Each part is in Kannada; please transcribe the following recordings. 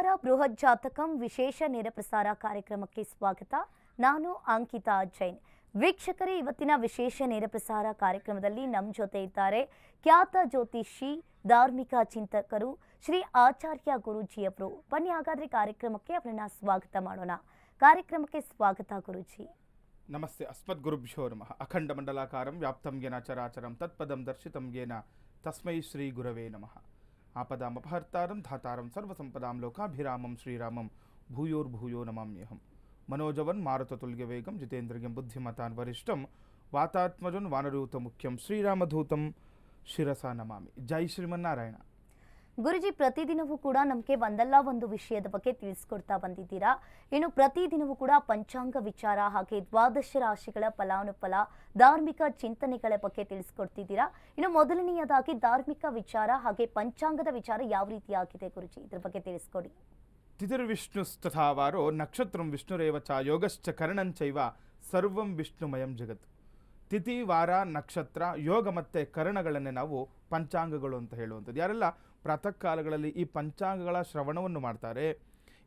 ನಮಸ್ಕಾರ. ಬೃಹತ್ ಜಾತಕಂ ವಿಶೇಷ ನೇರ ಪ್ರಸಾರ ಕಾರ್ಯಕ್ರಮಕ್ಕೆ ಸ್ವಾಗತ. ನಾನು ಅಂಕಿತಾ ಜೈನ್. ವೀಕ್ಷಕರೇ, ಇವತ್ತಿನ ವಿಶೇಷ ನೇರ ಪ್ರಸಾರ ಕಾರ್ಯಕ್ರಮದಲ್ಲಿ ನಮ್ಮ ಜೊತೆ ಇದ್ದಾರೆ ಖ್ಯಾತ ಜ್ಯೋತಿಷಿ, ಧಾರ್ಮಿಕ ಚಿಂತಕರು ಶ್ರೀ ಆಚಾರ್ಯ ಗುರೂಜಿಯವರು. ಬನ್ನಿ ಹಾಗಾದ್ರೆ ಕಾರ್ಯಕ್ರಮಕ್ಕೆ ಅವರನ್ನ ಸ್ವಾಗತ ಮಾಡೋಣ. ಕಾರ್ಯಕ್ರಮಕ್ಕೆ ಸ್ವಾಗತ ಗುರುಜಿ. ನಮಸ್ತೆ. ಅಸ್ಮದ್ಗುರುಭ್ಯೋ ನಮಃ. ಅಖಂಡ ಮಂಡಲಾಕಾರಂ ವ್ಯಾಪ್ತಂ ಯೇನ ಚರಾಚರಂ ತತ್ಪದಂ ದರ್ಶಿತಂ ಯೇನ ತಸ್ಮೈ ಶ್ರೀ ಗುರವೇ ನಮಃ. आपदापहर्ता धाता सर्वसंपदा लोकाभिरामं, श्रीरामं भूयोर्भूयो नमाम्यहं मनोजवन् मारुततुल्यवेगं बुद्धिमता बुद्धिमतान् वातात्मजुन वानरूत मुख्यम श्रीरामधूतम शिसा नमा जय श्रीमारायण ಗುರುಜಿ, ಪ್ರತಿದಿನವೂ ಕೂಡ ನಮಗೆ ಒಂದಲ್ಲ ಒಂದು ವಿಷಯದ ಬಗ್ಗೆ ತಿಳಿಸ್ಕೊಡ್ತಾ ಬಂದಿದ್ದೀರಾ? ಇನ್ನು ಪ್ರತಿದಿನವೂ ಕೂಡ ಪಂಚಾಂಗ ವಿಚಾರ ಹಾಗೆ ದ್ವಾದಶ ರಾಶಿಗಳ ಫಲಾನುಫಲ, ಧಾರ್ಮಿಕ ಚಿಂತನೆಗಳ ಬಗ್ಗೆ ತಿಳಿಸ್ಕೊಡ್ತಿದ್ದೀರಾ? ಇನ್ನು ಮೊದಲನೆಯದಾಗಿ ಧಾರ್ಮಿಕ ವಿಚಾರ ಹಾಗೆ ಪಂಚಾಂಗದ ವಿಚಾರ ಯಾವ ರೀತಿಯಾಗಿದೆ ಗುರುಜಿ? ಇದ್ರ ಬಗ್ಗೆ ತಿಳಿಸ್ಕೊಡಿ. ತಿಥಿರ್ವಿಷ್ಣುಸ್ತಥಾವಾರೋ ನಕ್ಷತ್ರಂ ವಿಷ್ಣುರೇವ ಚ ಯೋಗಶ್ಚ ಕರ್ಣಂಚೈವ ಸರ್ವಂ ವಿಷ್ಣುಮಯಂ ಜಗತ್. ತಿಥಿ ವಾರ ನಕ್ಷತ್ರ ಯೋಗ ಮತ್ತು ಕರಣಗಳನ್ನೇ ನಾವು ಪಂಚಾಂಗಗಳು ಅಂತ ಹೇಳುವಂಥದ್ದು. ಯಾರೆಲ್ಲ ಪ್ರಾತಃ ಕಾಲಗಳಲ್ಲಿ ಈ ಪಂಚಾಂಗಗಳ ಶ್ರವಣವನ್ನು ಮಾಡ್ತಾರೆ,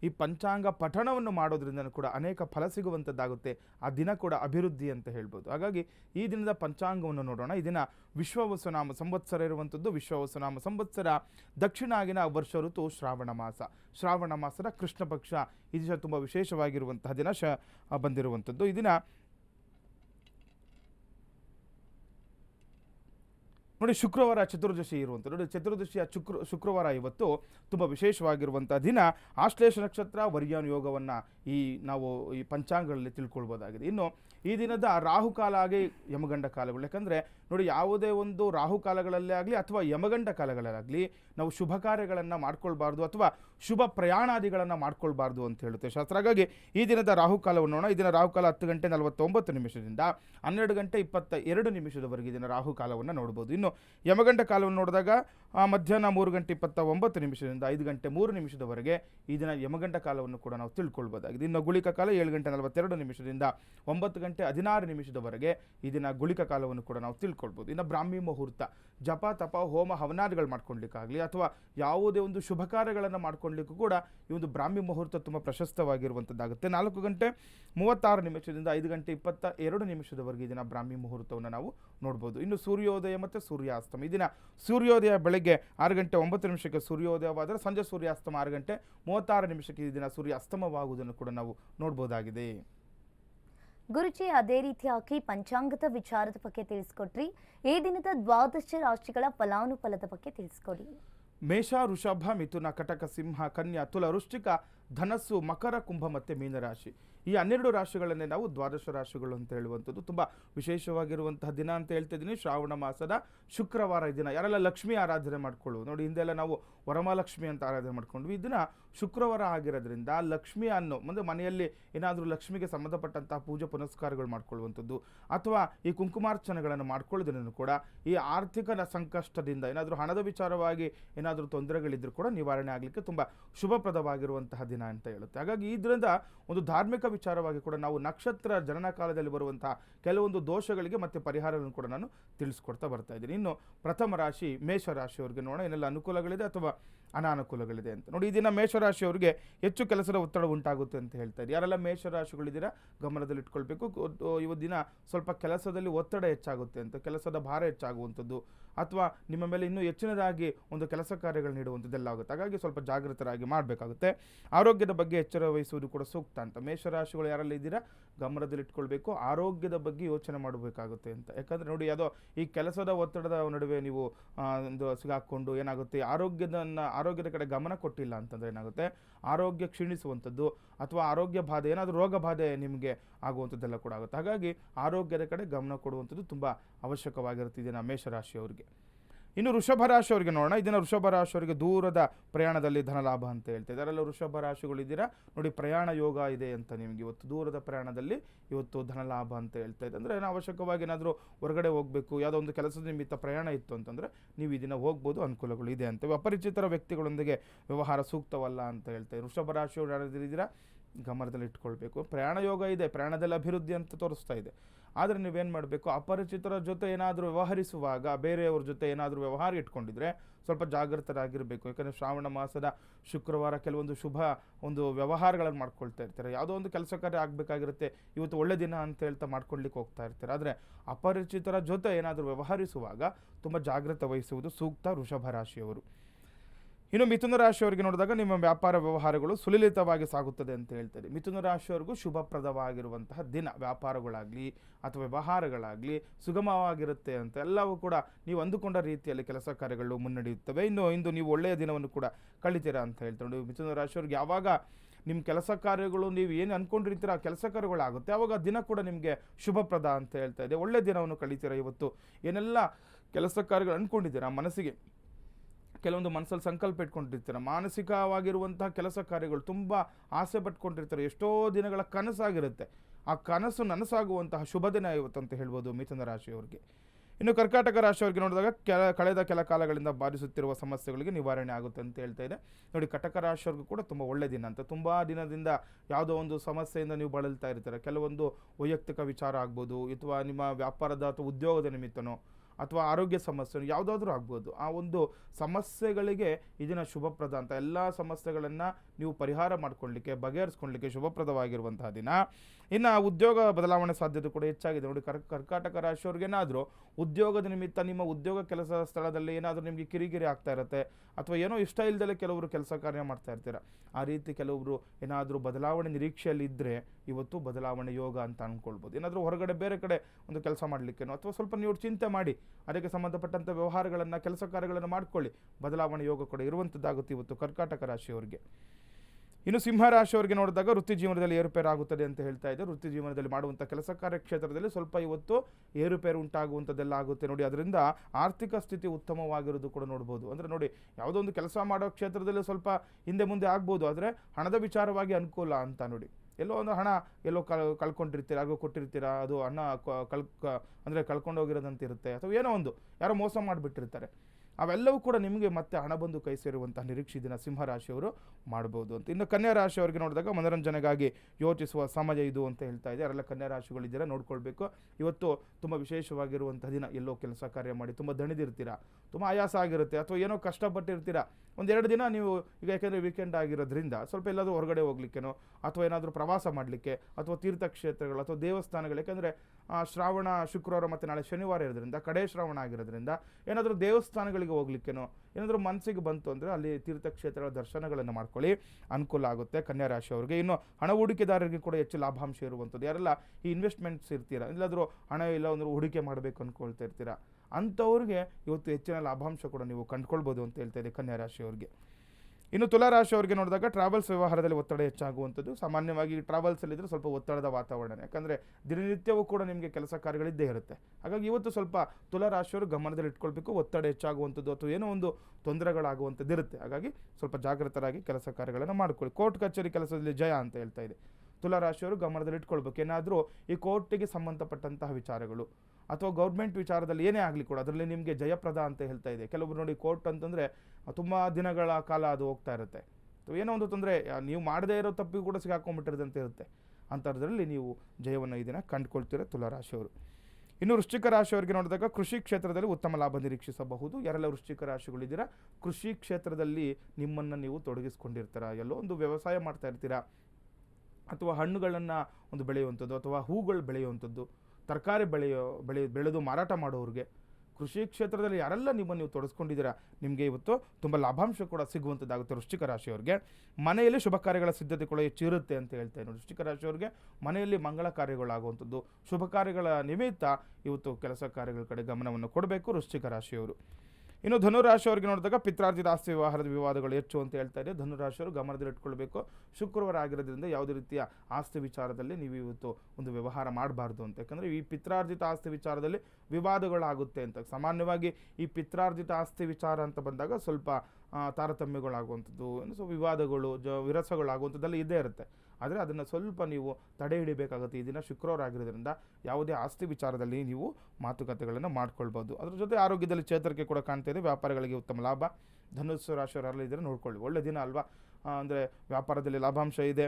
ಈ ಪಂಚಾಂಗ ಪಠಣವನ್ನು ಮಾಡೋದ್ರಿಂದ ಕೂಡ ಅನೇಕ ಫಲ ಸಿಗುವಂಥದ್ದಾಗುತ್ತೆ. ಆ ದಿನ ಕೂಡ ಅಭಿವೃದ್ಧಿ ಅಂತ ಹೇಳ್ಬೋದು. ಹಾಗಾಗಿ ಈ ದಿನದ ಪಂಚಾಂಗವನ್ನು ನೋಡೋಣ. ಈ ದಿನ ವಿಶ್ವವಸುನಾಮ ಸಂವತ್ಸರ ಇರುವಂಥದ್ದು ವಿಶ್ವವಸುನಾಮ ಸಂವತ್ಸರ. ದಕ್ಷಿಣಾಗಿನ ವರ್ಷ ಋತು ಶ್ರಾವಣ ಮಾಸ. ಶ್ರಾವಣ ಮಾಸದ ಕೃಷ್ಣ ಪಕ್ಷ ಈ ದಿನ ತುಂಬ ವಿಶೇಷವಾಗಿರುವಂತಹ ದಿನ ಶ, ಬಂದಿರುವಂಥದ್ದು. ಈ ದಿನ ನೋಡಿ, ಶುಕ್ರವಾರ ಚತುರ್ದಶಿ ಇರುವಂಥ ನೋಡಿ, ಚತುರ್ದಶಿಯ ಶುಕ್ರ, ಶುಕ್ರವಾರ ಇವತ್ತು ತುಂಬ ವಿಶೇಷವಾಗಿರುವಂಥ ದಿನ. ಆಶ್ಲೇಷ ನಕ್ಷತ್ರ, ವರ್ಯಾನ್ ಯೋಗವನ್ನು ಈ ನಾವು ಈ ಪಂಚಾಂಗಗಳಲ್ಲಿ ತಿಳ್ಕೊಳ್ಬೋದಾಗಿದೆ. ಇನ್ನು ಈ ದಿನದ ರಾಹುಕಾಲ ಆಗಿ ಯಮಗಂಡ ಕಾಲಗಳು. ಯಾಕಂದರೆ ನೋಡಿ, ಯಾವುದೇ ಒಂದು ರಾಹು ಕಾಲಗಳಲ್ಲೇ ಆಗಲಿ ಅಥವಾ ಯಮಗಂಡ ಕಾಲಗಳಲ್ಲಾಗಲಿ ನಾವು ಶುಭ ಕಾರ್ಯಗಳನ್ನು ಮಾಡ್ಕೊಳ್ಬಾರ್ದು ಅಥವಾ ಶುಭ ಪ್ರಯಾಣಾದಿಗಳನ್ನು ಮಾಡ್ಕೊಳ್ಬಾರ್ದು ಅಂತ ಹೇಳುತ್ತೆ. ಶಾಸ್ತ್ರ, ಹಾಗಾಗಿ ಈ ದಿನದ ರಾಹುಕಾಲವನ್ನು ನೋಡೋಣ. ಈ ದಿನ ರಾಹುಕಾಲ ಹತ್ತು ಗಂಟೆ ನಲವತ್ತೊಂಬತ್ತು ನಿಮಿಷದಿಂದ ಹನ್ನೆರಡು ಗಂಟೆ ಇಪ್ಪತ್ತ ಎರಡು ನಿಮಿಷದವರೆಗೆ ದಿನ ರಾಹುಕಾಲವನ್ನು ನೋಡ್ಬೋದು. ಇನ್ನು ಯಮಗಂಡ ಕಾಲವನ್ನು ನೋಡಿದಾಗ ಮಧ್ಯಾಹ್ನ ಮೂರು ಗಂಟೆ ಇಪ್ಪತ್ತ ಒಂಬತ್ತು ನಿಮಿಷದಿಂದ ಐದು ಗಂಟೆ ಮೂರು ನಿಮಿಷದವರೆಗೆ ಈ ದಿನ ಯಮಗಂಡ ಕಾಲವನ್ನು ಕೂಡ ನಾವು ತಿಳ್ಕೊಳ್ಬೋದಾಗಿದೆ. ಇನ್ನು ಗುಳಿಕ ಕಾಲ ಏಳು ಗಂಟೆ ನಲವತ್ತೆರಡು ನಿಮಿಷದಿಂದ ಒಂಬತ್ತು ಗಂಟೆ ಹದಿನಾರು ನಿಮಿಷದವರೆಗೆ ಈ ದಿನ ಗುಳಿಕ ಕಾಲವನ್ನು ಕೂಡ ನಾವು ತಿಳ್ಕೊಳ್ಬೋದು ಇನ್ನು ಬ್ರಾಹ್ಮಿ ಮುಹೂರ್ತ, ಜಪ, ತಪ, ಹೋಮ, ಹವನಾದಿಗಳು ಮಾಡ್ಕೊಳ್ಲಿಕ್ಕಾಗಲಿ ಅಥವಾ ಯಾವುದೇ ಒಂದು ಶುಭ ಕಾರ್ಯಗಳನ್ನು ಮಾಡ್ಕೊಳ್ಲಿಕ್ಕೂ ಕೂಡ ಈ ಒಂದು ಬ್ರಾಹ್ಮಿ ಮುಹೂರ್ತ ತುಂಬ ಪ್ರಶಸ್ತವಾಗಿರುವಂಥದ್ದಾಗುತ್ತೆ ನಾಲ್ಕು ಗಂಟೆ ಮೂವತ್ತಾರು ನಿಮಿಷದಿಂದ ಐದು ಗಂಟೆ ಇಪ್ಪತ್ತ ಎರಡು ನಿಮಿಷದವರೆಗೆ ಇದನ್ನು ದಿನ ಬ್ರಾಹ್ಮಿ ಮುಹೂರ್ತವನ್ನು ನಾವು ನೋಡ್ಬೋದು. ಇನ್ನು ಸೂರ್ಯೋದಯ ಮತ್ತು ಸೂರ್ಯಾಸ್ತಮ. ಈ ದಿನ ಸೂರ್ಯೋದಯ ಬೆಳಗ್ಗೆ ಆರು ಗಂಟೆ ಒಂಬತ್ತು ನಿಮಿಷಕ್ಕೆ ಸೂರ್ಯೋದಯವಾದರೆ ಸಂಜೆ ಸೂರ್ಯಾಸ್ತಮ ಆರು ಗಂಟೆ ಮೂವತ್ತಾರು ನಿಮಿಷಕ್ಕೆ ಈ ದಿನ ಸೂರ್ಯ ಅಸ್ತಮವಾಗುವುದನ್ನು ಕೂಡ ನಾವು ನೋಡ್ಬೋದಾಗಿದೆ. ಗುರುಜಿ, ಅದೇ ರೀತಿಯಾಗಿ ಪಂಚಾಂಗದ ವಿಚಾರದ ಬಗ್ಗೆ ತಿಳಿಸ್ಕೊಟ್ರಿ. ಈ ದಿನದ ದ್ವಾದಶ ರಾಶಿಗಳ ಫಲಾನುಫಲದ ಬಗ್ಗೆ ತಿಳಿಸ್ಕೊಡಿ. ಮೇಷ, ವೃಷಭ, ಮಿಥುನ, ಕಟಕ, ಸಿಂಹ, ಕನ್ಯಾ ತುಲ ವೃಶ್ಚಿಕ ಧನಸ್ಸು, ಮಕರ, ಕುಂಭ ಮತ್ತೆ ಮೀನರಾಶಿ. ಈ ಹನ್ನೆರಡು ರಾಶಿಗಳನ್ನೇ ನಾವು ದ್ವಾದಶ ರಾಶಿಗಳು ಅಂತ ಹೇಳುವಂಥದ್ದು. ತುಂಬ ವಿಶೇಷವಾಗಿರುವಂತಹ ದಿನ ಅಂತ ಹೇಳ್ತಾ ಇದ್ದೀನಿ. ಶ್ರಾವಣ ಮಾಸದ ಶುಕ್ರವಾರ ದಿನ. ಯಾರೆಲ್ಲ ಲಕ್ಷ್ಮಿ ಆರಾಧನೆ ಮಾಡ್ಕೊಳ್ಳುವುದು ನೋಡಿ ಹಿಂದೆಲ್ಲ ನಾವು ವರಮಹಾಲಕ್ಷ್ಮಿ ಅಂತ ಆರಾಧನೆ ಮಾಡ್ಕೊಂಡ್ವಿ ಈ ದಿನ ಶುಕ್ರವಾರ ಆಗಿರೋದ್ರಿಂದ ಲಕ್ಷ್ಮಿ ಅನ್ನೋ, ಮುಂದೆ ಮನೆಯಲ್ಲಿ ಏನಾದರೂ ಲಕ್ಷ್ಮಿಗೆ ಸಂಬಂಧಪಟ್ಟಂತಹ ಪೂಜೆ ಪುನಸ್ಕಾರಗಳು ಮಾಡ್ಕೊಳ್ಳುವಂಥದ್ದು, ಅಥವಾ ಈ ಕುಂಕುಮಾರ್ಚನೆಗಳನ್ನು ಮಾಡ್ಕೊಳ್ಳೋದ್ರಿಂದ ಕೂಡ ಈ ಆರ್ಥಿಕ ಸಂಕಷ್ಟದಿಂದ ಏನಾದರೂ ಹಣದ ವಿಚಾರವಾಗಿ ಏನಾದರೂ ತೊಂದರೆಗಳಿದ್ರು ಕೂಡ ನಿವಾರಣೆ ಆಗಲಿಕ್ಕೆ ತುಂಬ ಶುಭಪ್ರದವಾಗಿರುವಂತಹ ದಿನ ಅಂತ ಹೇಳುತ್ತೆ. ಹಾಗಾಗಿ ಇದರಿಂದ ಒಂದು ಧಾರ್ಮಿಕ ವಿಚಾರವಾಗಿ ಕೂಡ ನಾವು ನಕ್ಷತ್ರ ಜನನ ಕಾಲದಲ್ಲಿ ಬರುವಂತಹ ಕೆಲವೊಂದು ದೋಷಗಳಿಗೆ ಮತ್ತೆ ಪರಿಹಾರಗಳನ್ನು ಕೂಡ ನಾನು ತಿಳಿಸ್ಕೊಡ್ತಾ ಬರ್ತಾ ಇದ್ದೀನಿ. ಇನ್ನು ಪ್ರಥಮ ರಾಶಿ ಮೇಷ ರಾಶಿಯವರಿಗೆ ನೋಡೋಣ. ಏನೆಲ್ಲ ಅನುಕೂಲಗಳಿದೆ ಅಥವಾ ಅನಾನುಕೂಲಗಳಿದೆ ಅಂತ. ನೋಡಿ, ಈ ದಿನ ಮೇಷರಾಶಿಯವರಿಗೆ ಹೆಚ್ಚು ಕೆಲಸದ ಒತ್ತಡ ಉಂಟಾಗುತ್ತೆ ಅಂತ ಹೇಳ್ತಾರೆ ಯಾರೆಲ್ಲ ಮೇಷರಾಶಿಗಳಿದ್ದೀರಾ ಗಮನದಲ್ಲಿ ಇಟ್ಕೊಳ್ಬೇಕು ಇವತ್ತು ದಿನ ಸ್ವಲ್ಪ ಕೆಲಸದಲ್ಲಿ ಒತ್ತಡ ಹೆಚ್ಚಾಗುತ್ತೆ ಅಂತ, ಕೆಲಸದ ಭಾರ ಹೆಚ್ಚಾಗುವಂಥದ್ದು, ಅಥವಾ ನಿಮ್ಮ ಮೇಲೆ ಇನ್ನೂ ಹೆಚ್ಚಿನದಾಗಿ ಒಂದು ಕೆಲಸ ಕಾರ್ಯಗಳು ನೀಡುವಂಥದ್ದೆಲ್ಲ ಆಗುತ್ತೆ. ಹಾಗಾಗಿ ಸ್ವಲ್ಪ ಜಾಗೃತರಾಗಿ ಮಾಡಬೇಕಾಗುತ್ತೆ. ಆರೋಗ್ಯದ ಬಗ್ಗೆ ಎಚ್ಚರ ವಹಿಸುವುದು ಕೂಡ ಸೂಕ್ತ ಅಂತ. ಮೇಷರಾಶಿಗಳು ಯಾರೆಲ್ಲ ಇದ್ದೀರಾ ಗಮನದಲ್ಲಿ ಇಟ್ಕೊಳ್ಬೇಕು ಆರೋಗ್ಯದ ಬಗ್ಗೆ ಯೋಚನೆ ಮಾಡಬೇಕಾಗುತ್ತೆ ಅಂತ. ಯಾಕಂದರೆ ನೋಡಿ, ಯಾವುದೋ ಈ ಕೆಲಸದ ಒತ್ತಡದ ನಡುವೆ ನೀವು ಒಂದು ಸಿಗಾಕೊಂಡು ಏನಾಗುತ್ತೆ, ಆರೋಗ್ಯದನ್ನ, ಆರೋಗ್ಯದ ಕಡೆ ಗಮನ ಕೊಟ್ಟಿಲ್ಲ ಅಂತಂದರೆ ಏನಾಗುತ್ತೆ, ಆರೋಗ್ಯ ಕ್ಷೀಣಿಸುವಂಥದ್ದು ಅಥವಾ ಆರೋಗ್ಯ ಬಾಧೆ, ಏನಾದರೂ ರೋಗ ಬಾಧೆ ನಿಮಗೆ ಆಗುವಂಥದ್ದೆಲ್ಲ ಕೂಡ ಆಗುತ್ತೆ. ಹಾಗಾಗಿ ಆರೋಗ್ಯದ ಕಡೆ ಗಮನ ಕೊಡುವಂಥದ್ದು ತುಂಬ ಅವಶ್ಯಕವಾಗಿರುತ್ತಿದೆ ಇದನ್ನು ಮೇಷರಾಶಿಯವರಿಗೆ. ಇನ್ನು ವೃಷಭ ರಾಶಿಯವರಿಗೆ ನೋಡೋಣ. ಇದನ್ನು ವೃಷಭ ರಾಶಿಯವರಿಗೆ ದೂರದ ಪ್ರಯಾಣದಲ್ಲಿ ಧನಲಾಭ ಅಂತ ಹೇಳ್ತಾ ಅದರಲ್ಲೂ ವೃಷಭ ರಾಶಿಗಳಿದ್ದೀರಾ ನೋಡಿ, ಪ್ರಯಾಣ ಯೋಗ ಇದೆ ಅಂತ ನಿಮಗೆ ಇವತ್ತು ದೂರದ ಪ್ರಯಾಣದಲ್ಲಿ ಇವತ್ತು ಧನಲಾಭ ಅಂತ ಹೇಳ್ತಾ ಇದೆ ಅಂದರೆ ಅವಶ್ಯಕವಾಗಿ ಏನಾದರೂ ಹೊರಗಡೆ ಹೋಗಬೇಕು, ಯಾವುದೋ ಒಂದು ಕೆಲಸದ ನಿಮಿತ್ತ ಪ್ರಯಾಣ ಇತ್ತು ಅಂತಂದರೆ ನೀವು ಇದನ್ನು ದಿನ ಹೋಗ್ಬೋದು, ಅನುಕೂಲಗಳು ಇದೆ ಅಂತ. ಅಪರಿಚಿತರ ವ್ಯಕ್ತಿಗಳೊಂದಿಗೆ ವ್ಯವಹಾರ ಸೂಕ್ತವಲ್ಲ ಅಂತ ಹೇಳ್ತಾ ಋಷಭ ರಾಶಿಯವರು ಯಾರಿದ್ದೀರಾ ಗಮನದಲ್ಲಿ ಇಟ್ಕೊಳ್ಬೇಕು. ಪ್ರಯಾಣ ಯೋಗ ಇದೆ, ಪ್ರಯಾಣದಲ್ಲಿ ಅಭಿವೃದ್ಧಿ ಅಂತ ತೋರಿಸ್ತಾ ಇದೆ. ಆದರೆ ನೀವೇನು ಮಾಡಬೇಕು? ಅಪರಿಚಿತರ ಜೊತೆ ಏನಾದರೂ ವ್ಯವಹರಿಸುವಾಗ ಬೇರೆಯವ್ರ ಜೊತೆ ಏನಾದರೂ ವ್ಯವಹಾರ ಇಟ್ಕೊಂಡಿದ್ರೆ ಸ್ವಲ್ಪ ಜಾಗೃತರಾಗಿರಬೇಕು ಯಾಕಂದರೆ ಶ್ರಾವಣ ಮಾಸದ ಶುಕ್ರವಾರ ಕೆಲವೊಂದು ಶುಭ, ಒಂದು ವ್ಯವಹಾರಗಳನ್ನು ಮಾಡ್ಕೊಳ್ತಾ ಇರ್ತಾರೆ. ಯಾವುದೋ ಒಂದು ಕೆಲಸ ಕಾರ್ಯ ಆಗಬೇಕಾಗಿರುತ್ತೆ, ಇವತ್ತು ಒಳ್ಳೆ ದಿನ ಅಂತ ಹೇಳ್ತಾ ಮಾಡ್ಕೊಳ್ಲಿಕ್ಕೆ ಹೋಗ್ತಾ ಇರ್ತಾರೆ. ಆದರೆ ಅಪರಿಚಿತರ ಜೊತೆ ಏನಾದರೂ ವ್ಯವಹರಿಸುವಾಗ ತುಂಬ ಜಾಗ್ರತೆ ವಹಿಸುವುದು ಸೂಕ್ತ ವೃಷಭ ರಾಶಿಯವರು. ಇನ್ನು ಮಿಥುನ ರಾಶಿಯವರಿಗೆ ನೋಡಿದಾಗ ನಿಮ್ಮ ವ್ಯಾಪಾರ ವ್ಯವಹಾರಗಳು ಸುಲಲಿತವಾಗಿ ಸಾಗುತ್ತದೆ ಅಂತ ಹೇಳ್ತಾರೆ. ಮಿಥುನ ರಾಶಿಯವರಿಗೂ ಶುಭಪ್ರದವಾಗಿರುವಂತಹ ದಿನ ವ್ಯಾಪಾರಗಳಾಗಲಿ ಅಥವಾ ವ್ಯವಹಾರಗಳಾಗಲಿ ಸುಗಮವಾಗಿರುತ್ತೆ ಅಂತ ಎಲ್ಲವೂ ಕೂಡ ನೀವು ಅಂದುಕೊಂಡ ರೀತಿಯಲ್ಲಿ ಕೆಲಸ ಕಾರ್ಯಗಳು ಮುನ್ನಡೆಯುತ್ತವೆ. ಇನ್ನು ಇಂದು ನೀವು ಒಳ್ಳೆಯ ದಿನವನ್ನು ಕೂಡ ಕಳಿತೀರಾ ಅಂತ ಹೇಳ್ತಾರೆ. ಮಿಥುನ ರಾಶಿಯವ್ರಿಗೆ ಯಾವಾಗ ನಿಮ್ಮ ಕೆಲಸ ಕಾರ್ಯಗಳು ನೀವು ಏನು ಅಂದ್ಕೊಂಡಿರ್ತೀರ ಕೆಲಸ ಕಾರ್ಯಗಳಾಗುತ್ತೆ. ಆವಾಗ ದಿನ ಕೂಡ ನಿಮಗೆ ಶುಭಪ್ರದ ಅಂತ ಹೇಳ್ತಾ ಇದೆ. ಒಳ್ಳೆಯ ದಿನವನ್ನು ಕಳಿತೀರಾ ಇವತ್ತು? ಏನೆಲ್ಲ ಕೆಲಸ ಕಾರ್ಯಗಳು ಅಂದ್ಕೊಂಡಿದ್ದೀರಾ ಮನಸ್ಸಿಗೆ? ಕೆಲವೊಂದು ಮನಸ್ಸಲ್ಲಿ ಸಂಕಲ್ಪ ಇಟ್ಕೊಂಡಿರ್ತಾರೆ. ಮಾನಸಿಕವಾಗಿರುವಂತಹ ಕೆಲಸ ಕಾರ್ಯಗಳು ತುಂಬ ಆಸೆ ಪಟ್ಕೊಂಡಿರ್ತಾರೆ. ಎಷ್ಟೋ ದಿನಗಳ ಕನಸಾಗಿರುತ್ತೆ. ಆ ಕನಸು ನನಸಾಗುವಂತಹ ಶುಭ ದಿನ ಇವತ್ತು ಅಂತ ಹೇಳ್ಬೋದು ಮಿಥುನ ರಾಶಿಯವರಿಗೆ. ಇನ್ನು ಕರ್ಕಾಟಕ ರಾಶಿಯವರಿಗೆ ನೋಡಿದಾಗ ಕೆಲ, ಕಳೆದ ಕೆಲ ಕಾಲಗಳಿಂದ ಬಾಧಿಸುತ್ತಿರುವ ಸಮಸ್ಯೆಗಳಿಗೆ ನಿವಾರಣೆ ಆಗುತ್ತೆ ಅಂತ ಹೇಳ್ತಾ ಇದೆ. ನೋಡಿ, ಕಟಕ ರಾಶಿಯವ್ರಿಗೂ ಕೂಡ ತುಂಬ ಒಳ್ಳೆಯ ದಿನ ಅಂತ. ತುಂಬ ದಿನದಿಂದ ಯಾವುದೋ ಒಂದು ಸಮಸ್ಯೆಯಿಂದ ನೀವು ಬಳಲ್ತಾ ಇರ್ತಾರೆ. ಕೆಲವೊಂದು ವೈಯಕ್ತಿಕ ವಿಚಾರ ಆಗ್ಬೋದು, ಅಥವಾ ನಿಮ್ಮ ವ್ಯಾಪಾರದ ಅಥವಾ ಉದ್ಯೋಗದ ನಿಮಿತ್ತನೋ ಅಥವಾ ಆರೋಗ್ಯ ಸಮಸ್ಯೆ ಯಾವುದಾದ್ರೂ ಆಗ್ಬೋದು. ಆ ಒಂದು ಸಮಸ್ಯೆಗಳಿಗೆ ಇದನ್ನು ಶುಭಪ್ರದ ಅಂತ ಎಲ್ಲ ಸಮಸ್ಯೆಗಳನ್ನು ನೀವು ಪರಿಹಾರ ಮಾಡ್ಕೊಳ್ಳಿಕ್ಕೆ ಬಗೆಹರಿಸ್ಕೊಳ್ಳಿಕ್ಕೆ ಶುಭಪ್ರದವಾಗಿರುವಂತಹ ದಿನ. ಇನ್ನು ಉದ್ಯೋಗ ಬದಲಾವಣೆ ಸಾಧ್ಯತೆ ಕೂಡ ಹೆಚ್ಚಾಗಿದೆ. ನೋಡಿ ಕರ್ ಕರ್ಕಾಟಕ ರಾಶಿಯವ್ರಿಗೇನಾದರೂ ಉದ್ಯೋಗದ ನಿಮಿತ್ತ ನಿಮ್ಮ ಉದ್ಯೋಗ ಕೆಲಸ ಸ್ಥಳದಲ್ಲಿ ಏನಾದರೂ ನಿಮಗೆ ಕಿರಿಕಿರಿ ಆಗ್ತಾ ಇರುತ್ತೆ, ಅಥವಾ ಏನೋ ಇಷ್ಟ ಇಲ್ಲದಲ್ಲೇ ಕೆಲವರು ಕೆಲಸ ಕಾರ್ಯ ಮಾಡ್ತಾ ಇರ್ತೀರ, ಆ ರೀತಿ ಕೆಲವರು ಏನಾದರೂ ಬದಲಾವಣೆ ನಿರೀಕ್ಷೆಯಲ್ಲಿ ಇದ್ದರೆ ಇವತ್ತು ಬದಲಾವಣೆ ಯೋಗ ಅಂತ ಅಂದ್ಕೊಳ್ಬೋದು ಏನಾದರೂ ಹೊರಗಡೆ ಬೇರೆ ಕಡೆ ಒಂದು ಕೆಲಸ ಮಾಡಲಿಕ್ಕೇನೋ, ಅಥವಾ ಸ್ವಲ್ಪ ನೀವು ಚಿಂತೆ ಮಾಡಿ, ಅದಕ್ಕೆ ಸಂಬಂಧಪಟ್ಟಂಥ ವ್ಯವಹಾರಗಳನ್ನು, ಕೆಲಸ ಕಾರ್ಯಗಳನ್ನು ಮಾಡ್ಕೊಳ್ಳಿ, ಬದಲಾವಣೆ ಯೋಗ ಕೂಡ ಇರುವಂಥದ್ದಾಗುತ್ತೆ ಇವತ್ತು ಕರ್ಕಾಟಕ ರಾಶಿಯವರಿಗೆ. ಇನ್ನು ಸಿಂಹರಾಶಿಯವರಿಗೆ ನೋಡಿದಾಗ ವೃತ್ತಿ ಜೀವನದಲ್ಲಿ ಏರುಪೇರು ಆಗುತ್ತದೆ ಅಂತ ಹೇಳ್ತಾ ಇದ್ದಾರೆ. ವೃತ್ತಿ ಜೀವನದಲ್ಲಿ ಮಾಡುವಂಥ ಕೆಲಸ ಕಾರ್ಯಕ್ಷೇತ್ರದಲ್ಲಿ ಸ್ವಲ್ಪ ಇವತ್ತು ಏರುಪೇರು ಉಂಟಾಗುವಂಥದ್ದೆಲ್ಲ ಆಗುತ್ತೆ. ನೋಡಿ, ಅದರಿಂದ ಆರ್ಥಿಕ ಸ್ಥಿತಿ ಉತ್ತಮವಾಗಿರೋದು ಕೂಡ ನೋಡ್ಬೋದು. ಅಂದರೆ ನೋಡಿ, ಯಾವುದೋ ಒಂದು ಕೆಲಸ ಮಾಡೋ ಕ್ಷೇತ್ರದಲ್ಲಿ ಸ್ವಲ್ಪ ಹಿಂದೆ ಮುಂದೆ ಆಗ್ಬೋದು. ಆದರೆ ಹಣದ ವಿಚಾರವಾಗಿ ಅನುಕೂಲ ಅಂತ ನೋಡಿ. ಎಲ್ಲೋ ಒಂದು ಹಣ ಎಲ್ಲೋ ಕಳ್, ಕಳ್ಕೊಂಡಿರ್ತೀರ ಯಾರಿಗೋ ಕೊಟ್ಟಿರ್ತೀರ, ಅದು ಹಣ ಕಳ್ ಅಂದರೆ ಕಳ್ಕೊಂಡೋಗಿರೋದಂತಿರುತ್ತೆ ಅಥವಾ ಏನೋ ಒಂದು ಯಾರೋ ಮೋಸ ಮಾಡಿಬಿಟ್ಟಿರ್ತಾರೆ. ಅವೆಲ್ಲವೂ ಕೂಡ ನಿಮಗೆ ಮತ್ತೆ ಹಣ ಬಂದು ಕೈ ಸೇರುವಂತಹ ನಿರೀಕ್ಷೆ ಸಿಂಹರಾಶಿ ಸಿಂಹರಾಶಿಯವರು ಮಾಡ್ಬೋದು ಅಂತ. ಇನ್ನು ಕನ್ಯಾ ರಾಶಿಯವರಿಗೆ ನೋಡಿದಾಗ ಮನೋರಂಜನೆಗಾಗಿ ಯೋಚಿಸುವ ಸಮಯ ಇದು ಅಂತ ಹೇಳ್ತಾ ಇದೆ. ಅವರೆಲ್ಲ ಕನ್ಯಾ ರಾಶಿಗಳಿದ್ದೀರಾ ನೋಡ್ಕೊಳ್ಬೇಕು. ಇವತ್ತು ತುಂಬ ವಿಶೇಷವಾಗಿರುವಂಥ ದಿನ ಎಲ್ಲೋ ಕೆಲಸ ಕಾರ್ಯ ಮಾಡಿ ತುಂಬ ದಣಿದಿರ್ತೀರಾ? ತುಂಬ ಆಯಾಸ ಆಗಿರುತ್ತೆ ಅಥವಾ ಏನೋ ಕಷ್ಟಪಟ್ಟಿರ್ತೀರಾ? ಒಂದೆರಡು ದಿನ ನೀವು ಈಗ ಯಾಕೆಂದರೆ ವೀಕೆಂಡ್ ಆಗಿರೋದ್ರಿಂದ ಸ್ವಲ್ಪ ಎಲ್ಲಾದರೂ ಹೊರಗಡೆ ಹೋಗ್ಲಿಕ್ಕೆನೋ ಅಥವಾ ಏನಾದರೂ ಪ್ರವಾಸ ಮಾಡಲಿಕ್ಕೆ ಅಥವಾ ತೀರ್ಥಕ್ಷೇತ್ರಗಳು ಅಥವಾ ದೇವಸ್ಥಾನಗಳು ಯಾಕಂದರೆ ಶ್ರಾವಣ ಶುಕ್ರವಾರ ಮತ್ತು ನಾಳೆ ಶನಿವಾರ ಇರೋದ್ರಿಂದ, ಕಡೆ ಶ್ರಾವಣ ಆಗಿರೋದ್ರಿಂದ ಏನಾದರೂ ದೇವಸ್ಥಾನಗಳಿಗೆ ಹೋಗ್ಲಿಕ್ಕೇನೋ, ಏನಾದರೂ ಮನಸ್ಸಿಗೆ ಬಂತು ಅಂದರೆ ಅಲ್ಲಿ ತೀರ್ಥಕ್ಷೇತ್ರಗಳ ದರ್ಶನಗಳನ್ನು ಮಾಡ್ಕೊಳ್ಳಿ. ಅನುಕೂಲ ಆಗುತ್ತೆ ಕನ್ಯಾ ರಾಶಿಯವರಿಗೆ ಇನ್ನು ಹಣ ಹೂಡಿಕೆದಾರರಿಗೆ ಕೂಡ ಹೆಚ್ಚು ಲಾಭಾಂಶ ಇರುವಂಥದ್ದು. ಯಾರೆಲ್ಲ ಈ ಇನ್ವೆಸ್ಟ್ಮೆಂಟ್ಸ್ ಇರ್ತೀರಾ ಇಲ್ಲಾದರೂ ಹಣ ಇಲ್ಲ ಒಂದು ಹೂಡಿಕೆ ಮಾಡಬೇಕು ಅಂದ್ಕೊಳ್ತಾ ಇರ್ತೀರಾ, ಅಂಥವ್ರಿಗೆ ಇವತ್ತು ಹೆಚ್ಚಿನ ಲಾಭಾಂಶ ಕೂಡ ನೀವು ಕಂಡ್ಕೊಳ್ಬೋದು ಅಂತ ಹೇಳ್ತಾ ಇದೆ ಕನ್ಯಾ ರಾಶಿಯವರಿಗೆ ಇನ್ನು ತುಲಾ ರಾಶಿಯವರಿಗೆ ನೋಡಿದಾಗ ಟ್ರಾವೆಲ್ಸ್ ವ್ಯವಹಾರದಲ್ಲಿ ಒತ್ತಡ ಹೆಚ್ಚಾಗುವಂಥದ್ದು. ಸಾಮಾನ್ಯವಾಗಿ ಟ್ರಾವೆಲ್ಸಲ್ಲಿದ್ದರೆ ಸ್ವಲ್ಪ ಒತ್ತಡದ ವಾತಾವರಣ. ಯಾಕಂದರೆ ದಿನನಿತ್ಯವೂ ಕೂಡ ನಿಮಗೆ ಕೆಲಸ ಕಾರ್ಯಗಳಿದ್ದೇ ಇರುತ್ತೆ. ಹಾಗಾಗಿ ಇವತ್ತು ಸ್ವಲ್ಪ ತುಲಾರಾಶಿಯವರು ಗಮನದಲ್ಲಿ ಇಟ್ಕೊಳ್ಬೇಕು, ಒತ್ತಡ ಹೆಚ್ಚಾಗುವಂಥದ್ದು ಅಥವಾ ಏನೋ ಒಂದು ತೊಂದರೆಗಳಾಗುವಂಥದ್ದು ಇರುತ್ತೆ ಹಾಗಾಗಿ ಸ್ವಲ್ಪ ಜಾಗೃತರಾಗಿ ಕೆಲಸ ಕಾರ್ಯಗಳನ್ನು ಮಾಡಿಕೊಳ್ಳಿ. ಕೋರ್ಟ್ ಕಚೇರಿ ಕೆಲಸದಲ್ಲಿ ಜಯ ಅಂತ ಹೇಳ್ತಾ ಇದೆ. ತುಲಾ ರಾಶಿಯವರು ಗಮನದಲ್ಲಿ ಇಟ್ಕೊಳ್ಬೇಕು. ಏನಾದರೂ ಈ ಕೋರ್ಟಿಗೆ ಸಂಬಂಧಪಟ್ಟಂತಹ ವಿಚಾರಗಳು. ಅಥವಾ ಗೌರ್ಮೆಂಟ್ ವಿಚಾರದಲ್ಲಿ ಏನೇ ಆಗಲಿ ಕೂಡ ಅದರಲ್ಲಿ ನಿಮಗೆ ಜಯಪ್ರದ ಅಂತ ಹೇಳ್ತಾ ಇದೆ. ಕೆಲವರು ನೋಡಿ ಕೋರ್ಟ್ ಅಂತಂದರೆ ತುಂಬ ದಿನಗಳ ಕಾಲ ಅದು ಹೋಗ್ತಾ ಇರುತ್ತೆ. ಅಥವಾ ಏನೋ ಒಂದು ತೊಂದರೆ ನೀವು ಮಾಡದೇ ಇರೋ ತಪ್ಪಿಗೂ ಕೂಡ ಸಿಗಾಕೊಂಡ್ಬಿಟ್ಟಿರೋದಂತ ಇರುತ್ತೆ. ಅಂಥದ್ರಲ್ಲಿ ನೀವು ಜಯವನ್ನು ಈ ದಿನ ಕಂಡುಕೊಳ್ತೀರ ತುಲಾ ರಾಶಿಯವರು. ಇನ್ನು ವೃಶ್ಚಿಕ ರಾಶಿಯವರಿಗೆ ನೋಡಿದಾಗ ಕೃಷಿ ಕ್ಷೇತ್ರದಲ್ಲಿ ಉತ್ತಮ ಲಾಭ ನಿರೀಕ್ಷಿಸಬಹುದು. ಯಾರೆಲ್ಲ ವೃಶ್ಚಿಕ ರಾಶಿಗಳಿದ್ದೀರಾ ಕೃಷಿ ಕ್ಷೇತ್ರದಲ್ಲಿ ನಿಮ್ಮನ್ನು ನೀವು ತೊಡಗಿಸ್ಕೊಂಡಿರ್ತೀರ? ಎಲ್ಲೋ ಒಂದು ವ್ಯವಸಾಯ ಮಾಡ್ತಾ ಇರ್ತೀರಾ? ಅಥವಾ ಹಣ್ಣುಗಳನ್ನು ಒಂದು ಬೆಳೆಯುವಂಥದ್ದು ಅಥವಾ ಹೂಗಳು ಬೆಳೆಯುವಂಥದ್ದು. ತರಕಾರಿ ಬೆಳೆಯೋ, ಬೆಳೆ, ಬೆಳೆದು ಮಾರಾಟ ಮಾಡೋರಿಗೆ ಕೃಷಿ ಕ್ಷೇತ್ರದಲ್ಲಿ ಯಾರೆಲ್ಲ ನಿಮ್ಮನ್ನು ನೀವು ತೊಡಸ್ಕೊಂಡಿದ್ದೀರಾ, ನಿಮಗೆ ಇವತ್ತು ತುಂಬ ಲಾಭಾಂಶ ಕೂಡ ಸಿಗುವಂಥದ್ದಾಗುತ್ತೆ ವೃಶ್ಚಿಕ ರಾಶಿಯವ್ರಿಗೆ. ಮನೆಯಲ್ಲಿ ಶುಭ ಕಾರ್ಯಗಳ ಸಿದ್ಧತೆ ಕೂಡ ಹೆಚ್ಚಿರುತ್ತೆ ಅಂತ ಹೇಳ್ತೇನೆ ವೃಶ್ಚಿಕ ರಾಶಿಯವ್ರಿಗೆ ಮನೆಯಲ್ಲಿ ಮಂಗಳ ಕಾರ್ಯಗಳಾಗುವಂಥದ್ದು. ಶುಭ ಕಾರ್ಯಗಳ ನಿಮಿತ್ತ ಇವತ್ತು ಕೆಲಸ ಕಾರ್ಯಗಳ ಕಡೆ ಗಮನವನ್ನು ಕೊಡಬೇಕು ವೃಶ್ಚಿಕ ರಾಶಿಯವರು. ಇನ್ನು ಧನುರಾಶಿಯವರಿಗೆ ನೋಡಿದಾಗ ಪಿತ್ರಾರ್ಜಿತ ಆಸ್ತಿ ವ್ಯವಹಾರದ ವಿವಾದಗಳು ಹೆಚ್ಚು ಅಂತ ಹೇಳ್ತಾ ಇದೆ. ಗಮನದಲ್ಲಿ ಇಟ್ಕೊಳ್ಬೇಕು. ಶುಕ್ರವಾರ ಆಗಿರೋದ್ರಿಂದ ಯಾವುದೇ ರೀತಿಯ ಆಸ್ತಿ ವಿಚಾರದಲ್ಲಿ ನೀವು ಇವತ್ತು ಒಂದು ವ್ಯವಹಾರ ಮಾಡಬಾರ್ದು ಅಂತ. ಯಾಕಂದರೆ ಈ ಪಿತ್ರಾರ್ಜಿತ ಆಸ್ತಿ ವಿಚಾರದಲ್ಲಿ ವಿವಾದಗಳಾಗುತ್ತೆ ಅಂತ. ಸಾಮಾನ್ಯವಾಗಿ ಈ ಪಿತ್ರಾರ್ಜಿತ ಆಸ್ತಿ ವಿಚಾರ ಅಂತ ಬಂದಾಗ ಸ್ವಲ್ಪ ತಾರತಮ್ಯಗಳಾಗುವಂಥದ್ದು ಸೊ ವಿವಾದಗಳು, ಜ, ವಿರಸಗಳಾಗುವಂಥದ್ದೆಲ್ಲ ಇದೇ ಇರುತ್ತೆ. ಆದರೆ ಅದನ್ನು ಸ್ವಲ್ಪ ನೀವು ತಡೆ ಹಿಡಿಬೇಕಾಗುತ್ತೆ. ಈ ದಿನ ಶುಕ್ರವಾರ ಆಗಿರೋದ್ರಿಂದ ಯಾವುದೇ ಆಸ್ತಿ ವಿಚಾರದಲ್ಲಿ ನೀವು ಮಾತುಕತೆಗಳನ್ನು ಮಾಡ್ಕೊಳ್ಬೋದು. ಅದರ ಜೊತೆ ಆರೋಗ್ಯದಲ್ಲಿ ಚೇತರಿಕೆ ಕೂಡ ಕಾಣ್ತಾ ಇದೆ. ವ್ಯಾಪಾರಗಳಿಗೆ ಉತ್ತಮ ಲಾಭ. ಧನುಸ್ಸು ರಾಶಿಯವರಲ್ಲಿ ಇದ್ದರೆ ನೋಡ್ಕೊಳ್ಳಿ. ಒಳ್ಳೆ ದಿನ ಅಲ್ವಾ? ಅಂದರೆ ವ್ಯಾಪಾರದಲ್ಲಿ ಲಾಭಾಂಶ ಇದೆ.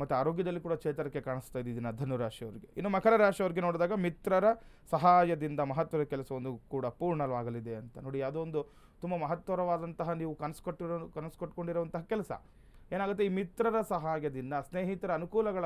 ಮತ್ತು ಆರೋಗ್ಯದಲ್ಲಿ ಕೂಡ ಚೇತರಿಕೆ ಕಾಣಿಸ್ತಾ ಇದೆ ದಿನ ಧನುರಾಶಿಯವರಿಗೆ ಇನ್ನು ಮಕರ ರಾಶಿಯವರಿಗೆ ನೋಡಿದಾಗ ಮಿತ್ರರ ಸಹಾಯದಿಂದ ಮಹತ್ವದ ಕೆಲಸವನ್ನು ಕೂಡ ಪೂರ್ಣವಾಗಲಿದೆ ಅಂತ. ನೋಡಿ ಯಾವುದೋ ಒಂದು ತುಂಬ ಮಹತ್ವರವಾದಂತಹ ನೀವು ಕನಸು ಕೊಟ್ಟಿರೋ ಕನಸು ಕೊಟ್ಕೊಂಡಿರುವಂತಹ ಕೆಲಸ. ಏನಾಗುತ್ತೆ? ಈ ಮಿತ್ರರ ಸಹಾಯದಿಂದ, ಸ್ನೇಹಿತರ ಅನುಕೂಲಗಳ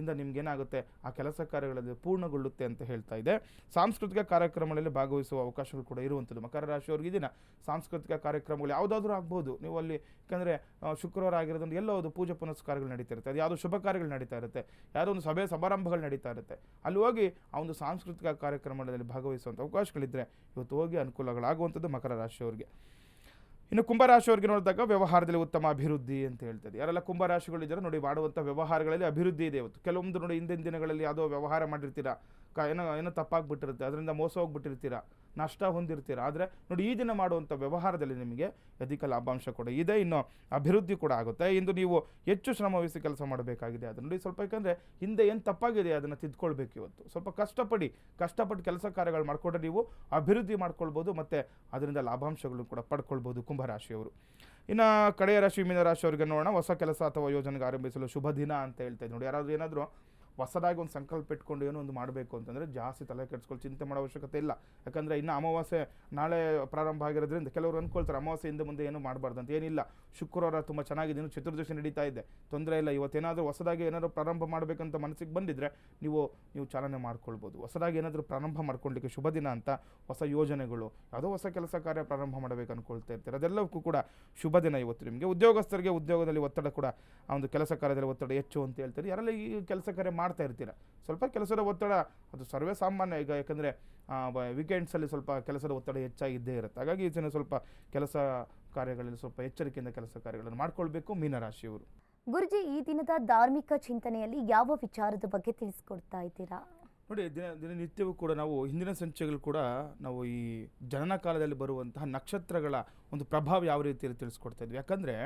ಇಂದ ನಿಮ್ಗೇನಾಗುತ್ತೆ? ಆ ಕೆಲಸ ಕಾರ್ಯಗಳಲ್ಲಿ ಪೂರ್ಣಗೊಳ್ಳುತ್ತೆ ಅಂತ ಹೇಳ್ತಾ ಇದೆ. ಸಾಂಸ್ಕೃತಿಕ ಕಾರ್ಯಕ್ರಮಗಳಲ್ಲಿ ಭಾಗವಹಿಸುವ ಅವಕಾಶಗಳು ಕೂಡ ಇರುವಂಥದ್ದು. ಮಕರ ರಾಶಿಯವ್ರಿಗೆ ದಿನ ಸಾಂಸ್ಕೃತಿಕ ಕಾರ್ಯಕ್ರಮಗಳು ಯಾವುದಾದ್ರೂ ಆಗ್ಬೋದು. ನೀವು ಅಲ್ಲಿ, ಯಾಕಂದರೆ ಶುಕ್ರವಾರ ಆಗಿರೋದ್ರಿಂದ ಎಲ್ಲೋ ಒಂದು ಪೂಜೆ ಪುನಸ್ಕಾರಗಳು ನಡೀತಾ ಇರುತ್ತೆ. ಅದು ಯಾವುದೋ ಶುಭ ಕಾರ್ಯಗಳು ನಡೀತಾ ಇರುತ್ತೆ. ಯಾವುದೋ ಒಂದು ಸಭೆ ಸಮಾರಂಭಗಳು ನಡೀತಾ ಇರುತ್ತೆ. ಅಲ್ಲಿ ಹೋಗಿ ಆ ಒಂದು ಸಾಂಸ್ಕೃತಿಕ ಕಾರ್ಯಕ್ರಮಗಳಲ್ಲಿ ಭಾಗವಹಿಸುವಂಥ ಅವಕಾಶಗಳಿದ್ದರೆ ಇವತ್ತು ಹೋಗಿ ಅನುಕೂಲಗಳಾಗುವಂಥದ್ದು ಮಕರ ರಾಶಿಯವರಿಗೆ ಇನ್ನು ಕುಂಭರಾಶಿಯವರಿಗೆ ನೋಡಿದಾಗ ವ್ಯವಹಾರದಲ್ಲಿ ಉತ್ತಮ ಅಭಿವೃದ್ಧಿ ಅಂತ ಹೇಳ್ತದೆ. ಯಾರೆಲ್ಲ ಕುಂಭರಾಶಿಗಳಿದ್ದಾರೆ ನೋಡಿ, ಮಾಡುವಂಥ ವ್ಯವಹಾರಗಳಲ್ಲಿ ಅಭಿವೃದ್ಧಿ ಇದೆ ಇವತ್ತು. ಕೆಲವೊಂದು ನೋಡಿ ಹಿಂದಿನ ದಿನಗಳಲ್ಲಿ ಯಾವುದೋ ವ್ಯವಹಾರ ಮಾಡಿರ್ತೀರಾ? ಕ, ಏನೋ ಏನೋ ತಪ್ಪಾಗಿಬಿಟ್ಟಿರುತ್ತೆ. ಅದರಿಂದ ಮೋಸ ಹೋಗ್ಬಿಟ್ಟಿರ್ತೀರಾ? ನಷ್ಟ ಹೊಂದಿರ್ತೀರ. ಆದರೆ ನೋಡಿ, ಈ ದಿನ ಮಾಡುವಂಥ ವ್ಯವಹಾರದಲ್ಲಿ ನಿಮಗೆ ಅಧಿಕ ಲಾಭಾಂಶ ಕೂಡ ಇದೆ, ಇನ್ನು ಅಭಿವೃದ್ಧಿ ಕೂಡ ಆಗುತ್ತೆ. ಇಂದು ನೀವು ಹೆಚ್ಚು ಶ್ರಮ ವಹಿಸಿ ಕೆಲಸ ಮಾಡಬೇಕಾಗಿದೆ. ಅದು ನೋಡಿ, ಸ್ವಲ್ಪ ಯಾಕಂದರೆ ಹಿಂದೆ ಏನು ತಪ್ಪಾಗಿದೆ ಅದನ್ನು ತಿದ್ಕೊಳ್ಬೇಕು ಇವತ್ತು. ಸ್ವಲ್ಪ ಕಷ್ಟಪಡಿ, ಕಷ್ಟಪಟ್ಟು ಕೆಲಸ ಕಾರ್ಯಗಳು ಮಾಡಿಕೊಂಡ್ರೆ ನೀವು ಅಭಿವೃದ್ಧಿ ಮಾಡ್ಕೊಳ್ಬೋದು ಮತ್ತು ಅದರಿಂದ ಲಾಭಾಂಶಗಳು ಕೂಡ ಪಡ್ಕೊಳ್ಬೋದು ಕುಂಭರಾಶಿಯವರು. ಇನ್ನು ಕಡೆಯ ರಾಶಿ ಮೀನ ರಾಶಿಯವರಿಗೆ ನೋಡೋಣ. ಹೊಸ ಕೆಲಸ ಅಥವಾ ಯೋಜನೆಗೆ ಆರಂಭಿಸಲು ಶುಭ ದಿನ ಅಂತ ಹೇಳ್ತಾ ಇದ್ದೀವಿ ನೋಡಿ, ಯಾರಾದರೂ ಏನಾದರೂ ಹೊಸದಾಗಿ ಒಂದು ಸಂಕಲ್ಪ ಇಟ್ಕೊಂಡು ಏನೋ ಒಂದು ಮಾಡಬೇಕು ಅಂತಂದರೆ ಜಾಸ್ತಿ ತಲೆ ಕೆಡಿಸ್ಕೊಳ್ಳಿ ಚಿಂತೆ ಮಾಡೋ ಅವಶ್ಯಕತೆ ಇಲ್ಲ. ಯಾಕಂದರೆ ಇನ್ನು ಅಮಾವಾಸ್ಯೆ ನಾಳೆ ಪ್ರಾರಂಭ ಆಗಿರೋದ್ರಿಂದ ಕೆಲವರು ಅಂದ್ಕೊಳ್ತಾರೆ ಅಮಾವಾಸ್ಯೆ ಹಿಂದೆ ಮುಂದೆ ಏನೂ ಮಾಡಬಾರ್ದು ಅಂತ ಏನಿಲ್ಲ. ಶುಕ್ರವಾರ ತುಂಬ ಚೆನ್ನಾಗಿದ್ದೀನಿ ಚತುರ್ದಶಿ ನಡೀತಾ ಇದೆ. ತೊಂದರೆ ಇಲ್ಲ. ಇವತ್ತೇನಾದರೂ ಹೊಸದಾಗಿ ಏನಾದರೂ ಪ್ರಾರಂಭ ಮಾಡಬೇಕಂತ ಮನಸ್ಸಿಗೆ ಬಂದಿದ್ದರೆ ನೀವು ನೀವು ಚಾಲನೆ ಮಾಡ್ಕೊಳ್ಬೋದು. ಹೊಸದಾಗಿ ಏನಾದರೂ ಪ್ರಾರಂಭ ಮಾಡ್ಕೊಳ್ಳಿಕ್ಕೆ ಶುಭ ದಿನ ಅಂತ ಹೊಸ ಯೋಜನೆಗಳು, ಯಾವುದೋ ಹೊಸ ಕೆಲಸ ಕಾರ್ಯ ಪ್ರಾರಂಭ ಮಾಡಬೇಕು ಅನ್ಕೊಳ್ತಾ ಇರ್ತಾರೆ. ಅದೆಲ್ಲವಕ್ಕೂ ಕೂಡ ಶುಭ ದಿನ ಇವತ್ತು ನಿಮಗೆ. ಉದ್ಯೋಗಸ್ಥರಿಗೆ ಉದ್ಯೋಗದಲ್ಲಿ ಒತ್ತಡ ಕೂಡ, ಆ ಒಂದು ಕೆಲಸ ಕಾರ್ಯದಲ್ಲಿ ಒತ್ತಡ ಹೆಚ್ಚು ಅಂತ ಹೇಳ್ತಾರೆ. ಯಾರೆಲ್ಲ ಈ ಕೆಲಸ ಕಾರ್ಯ ಮಾಡ್ತಾ ಇರ್ತೀರ. ಸ್ವಲ್ಪ ಕೆಲಸದ ಒತ್ತಡ, ಅದು ಸರ್ವೇ ಸಾಮಾನ್ಯ. ಈಗ ಯಾಕಂದರೆ ವೀಕೆಂಡ್ಸಲ್ಲಿ ಸ್ವಲ್ಪ ಕೆಲಸದ ಒತ್ತಡ ಹೆಚ್ಚಾಗಿದ್ದೇ ಇರುತ್ತೆ. ಹಾಗಾಗಿ ಈ ಜನ ಸ್ವಲ್ಪ ಕೆಲಸ ಕಾರ್ಯಗಳಲ್ಲಿ ಸ್ವಲ್ಪ ಎಚ್ಚರಿಕೆಯಿಂದ ಕೆಲಸ ಕಾರ್ಯಗಳನ್ನು ಮಾಡ್ಕೊಳ್ಬೇಕು ಮೀನರಾಶಿಯವರು. ಗುರುಜಿ ಈ ದಿನದ ಧಾರ್ಮಿಕ ಚಿಂತನೆಯಲ್ಲಿ ಯಾವ ವಿಚಾರದ ಬಗ್ಗೆ ತಿಳಿಸ್ಕೊಡ್ತಾ ಇದ್ದೀರಾ? ನೋಡಿ ದಿನ ದಿನನಿತ್ಯವೂ ಕೂಡ ನಾವು ಹಿಂದಿನ ಸಂಚೆಗಳು ಕೂಡ ನಾವು ಈ ಜನನ ಕಾಲದಲ್ಲಿ ಬರುವಂತಹ ನಕ್ಷತ್ರಗಳ ಒಂದು ಪ್ರಭಾವ ಯಾವ ರೀತಿಯಲ್ಲಿ ತಿಳಿಸ್ಕೊಡ್ತಾ ಇದ್ವಿ. ಯಾಕಂದರೆ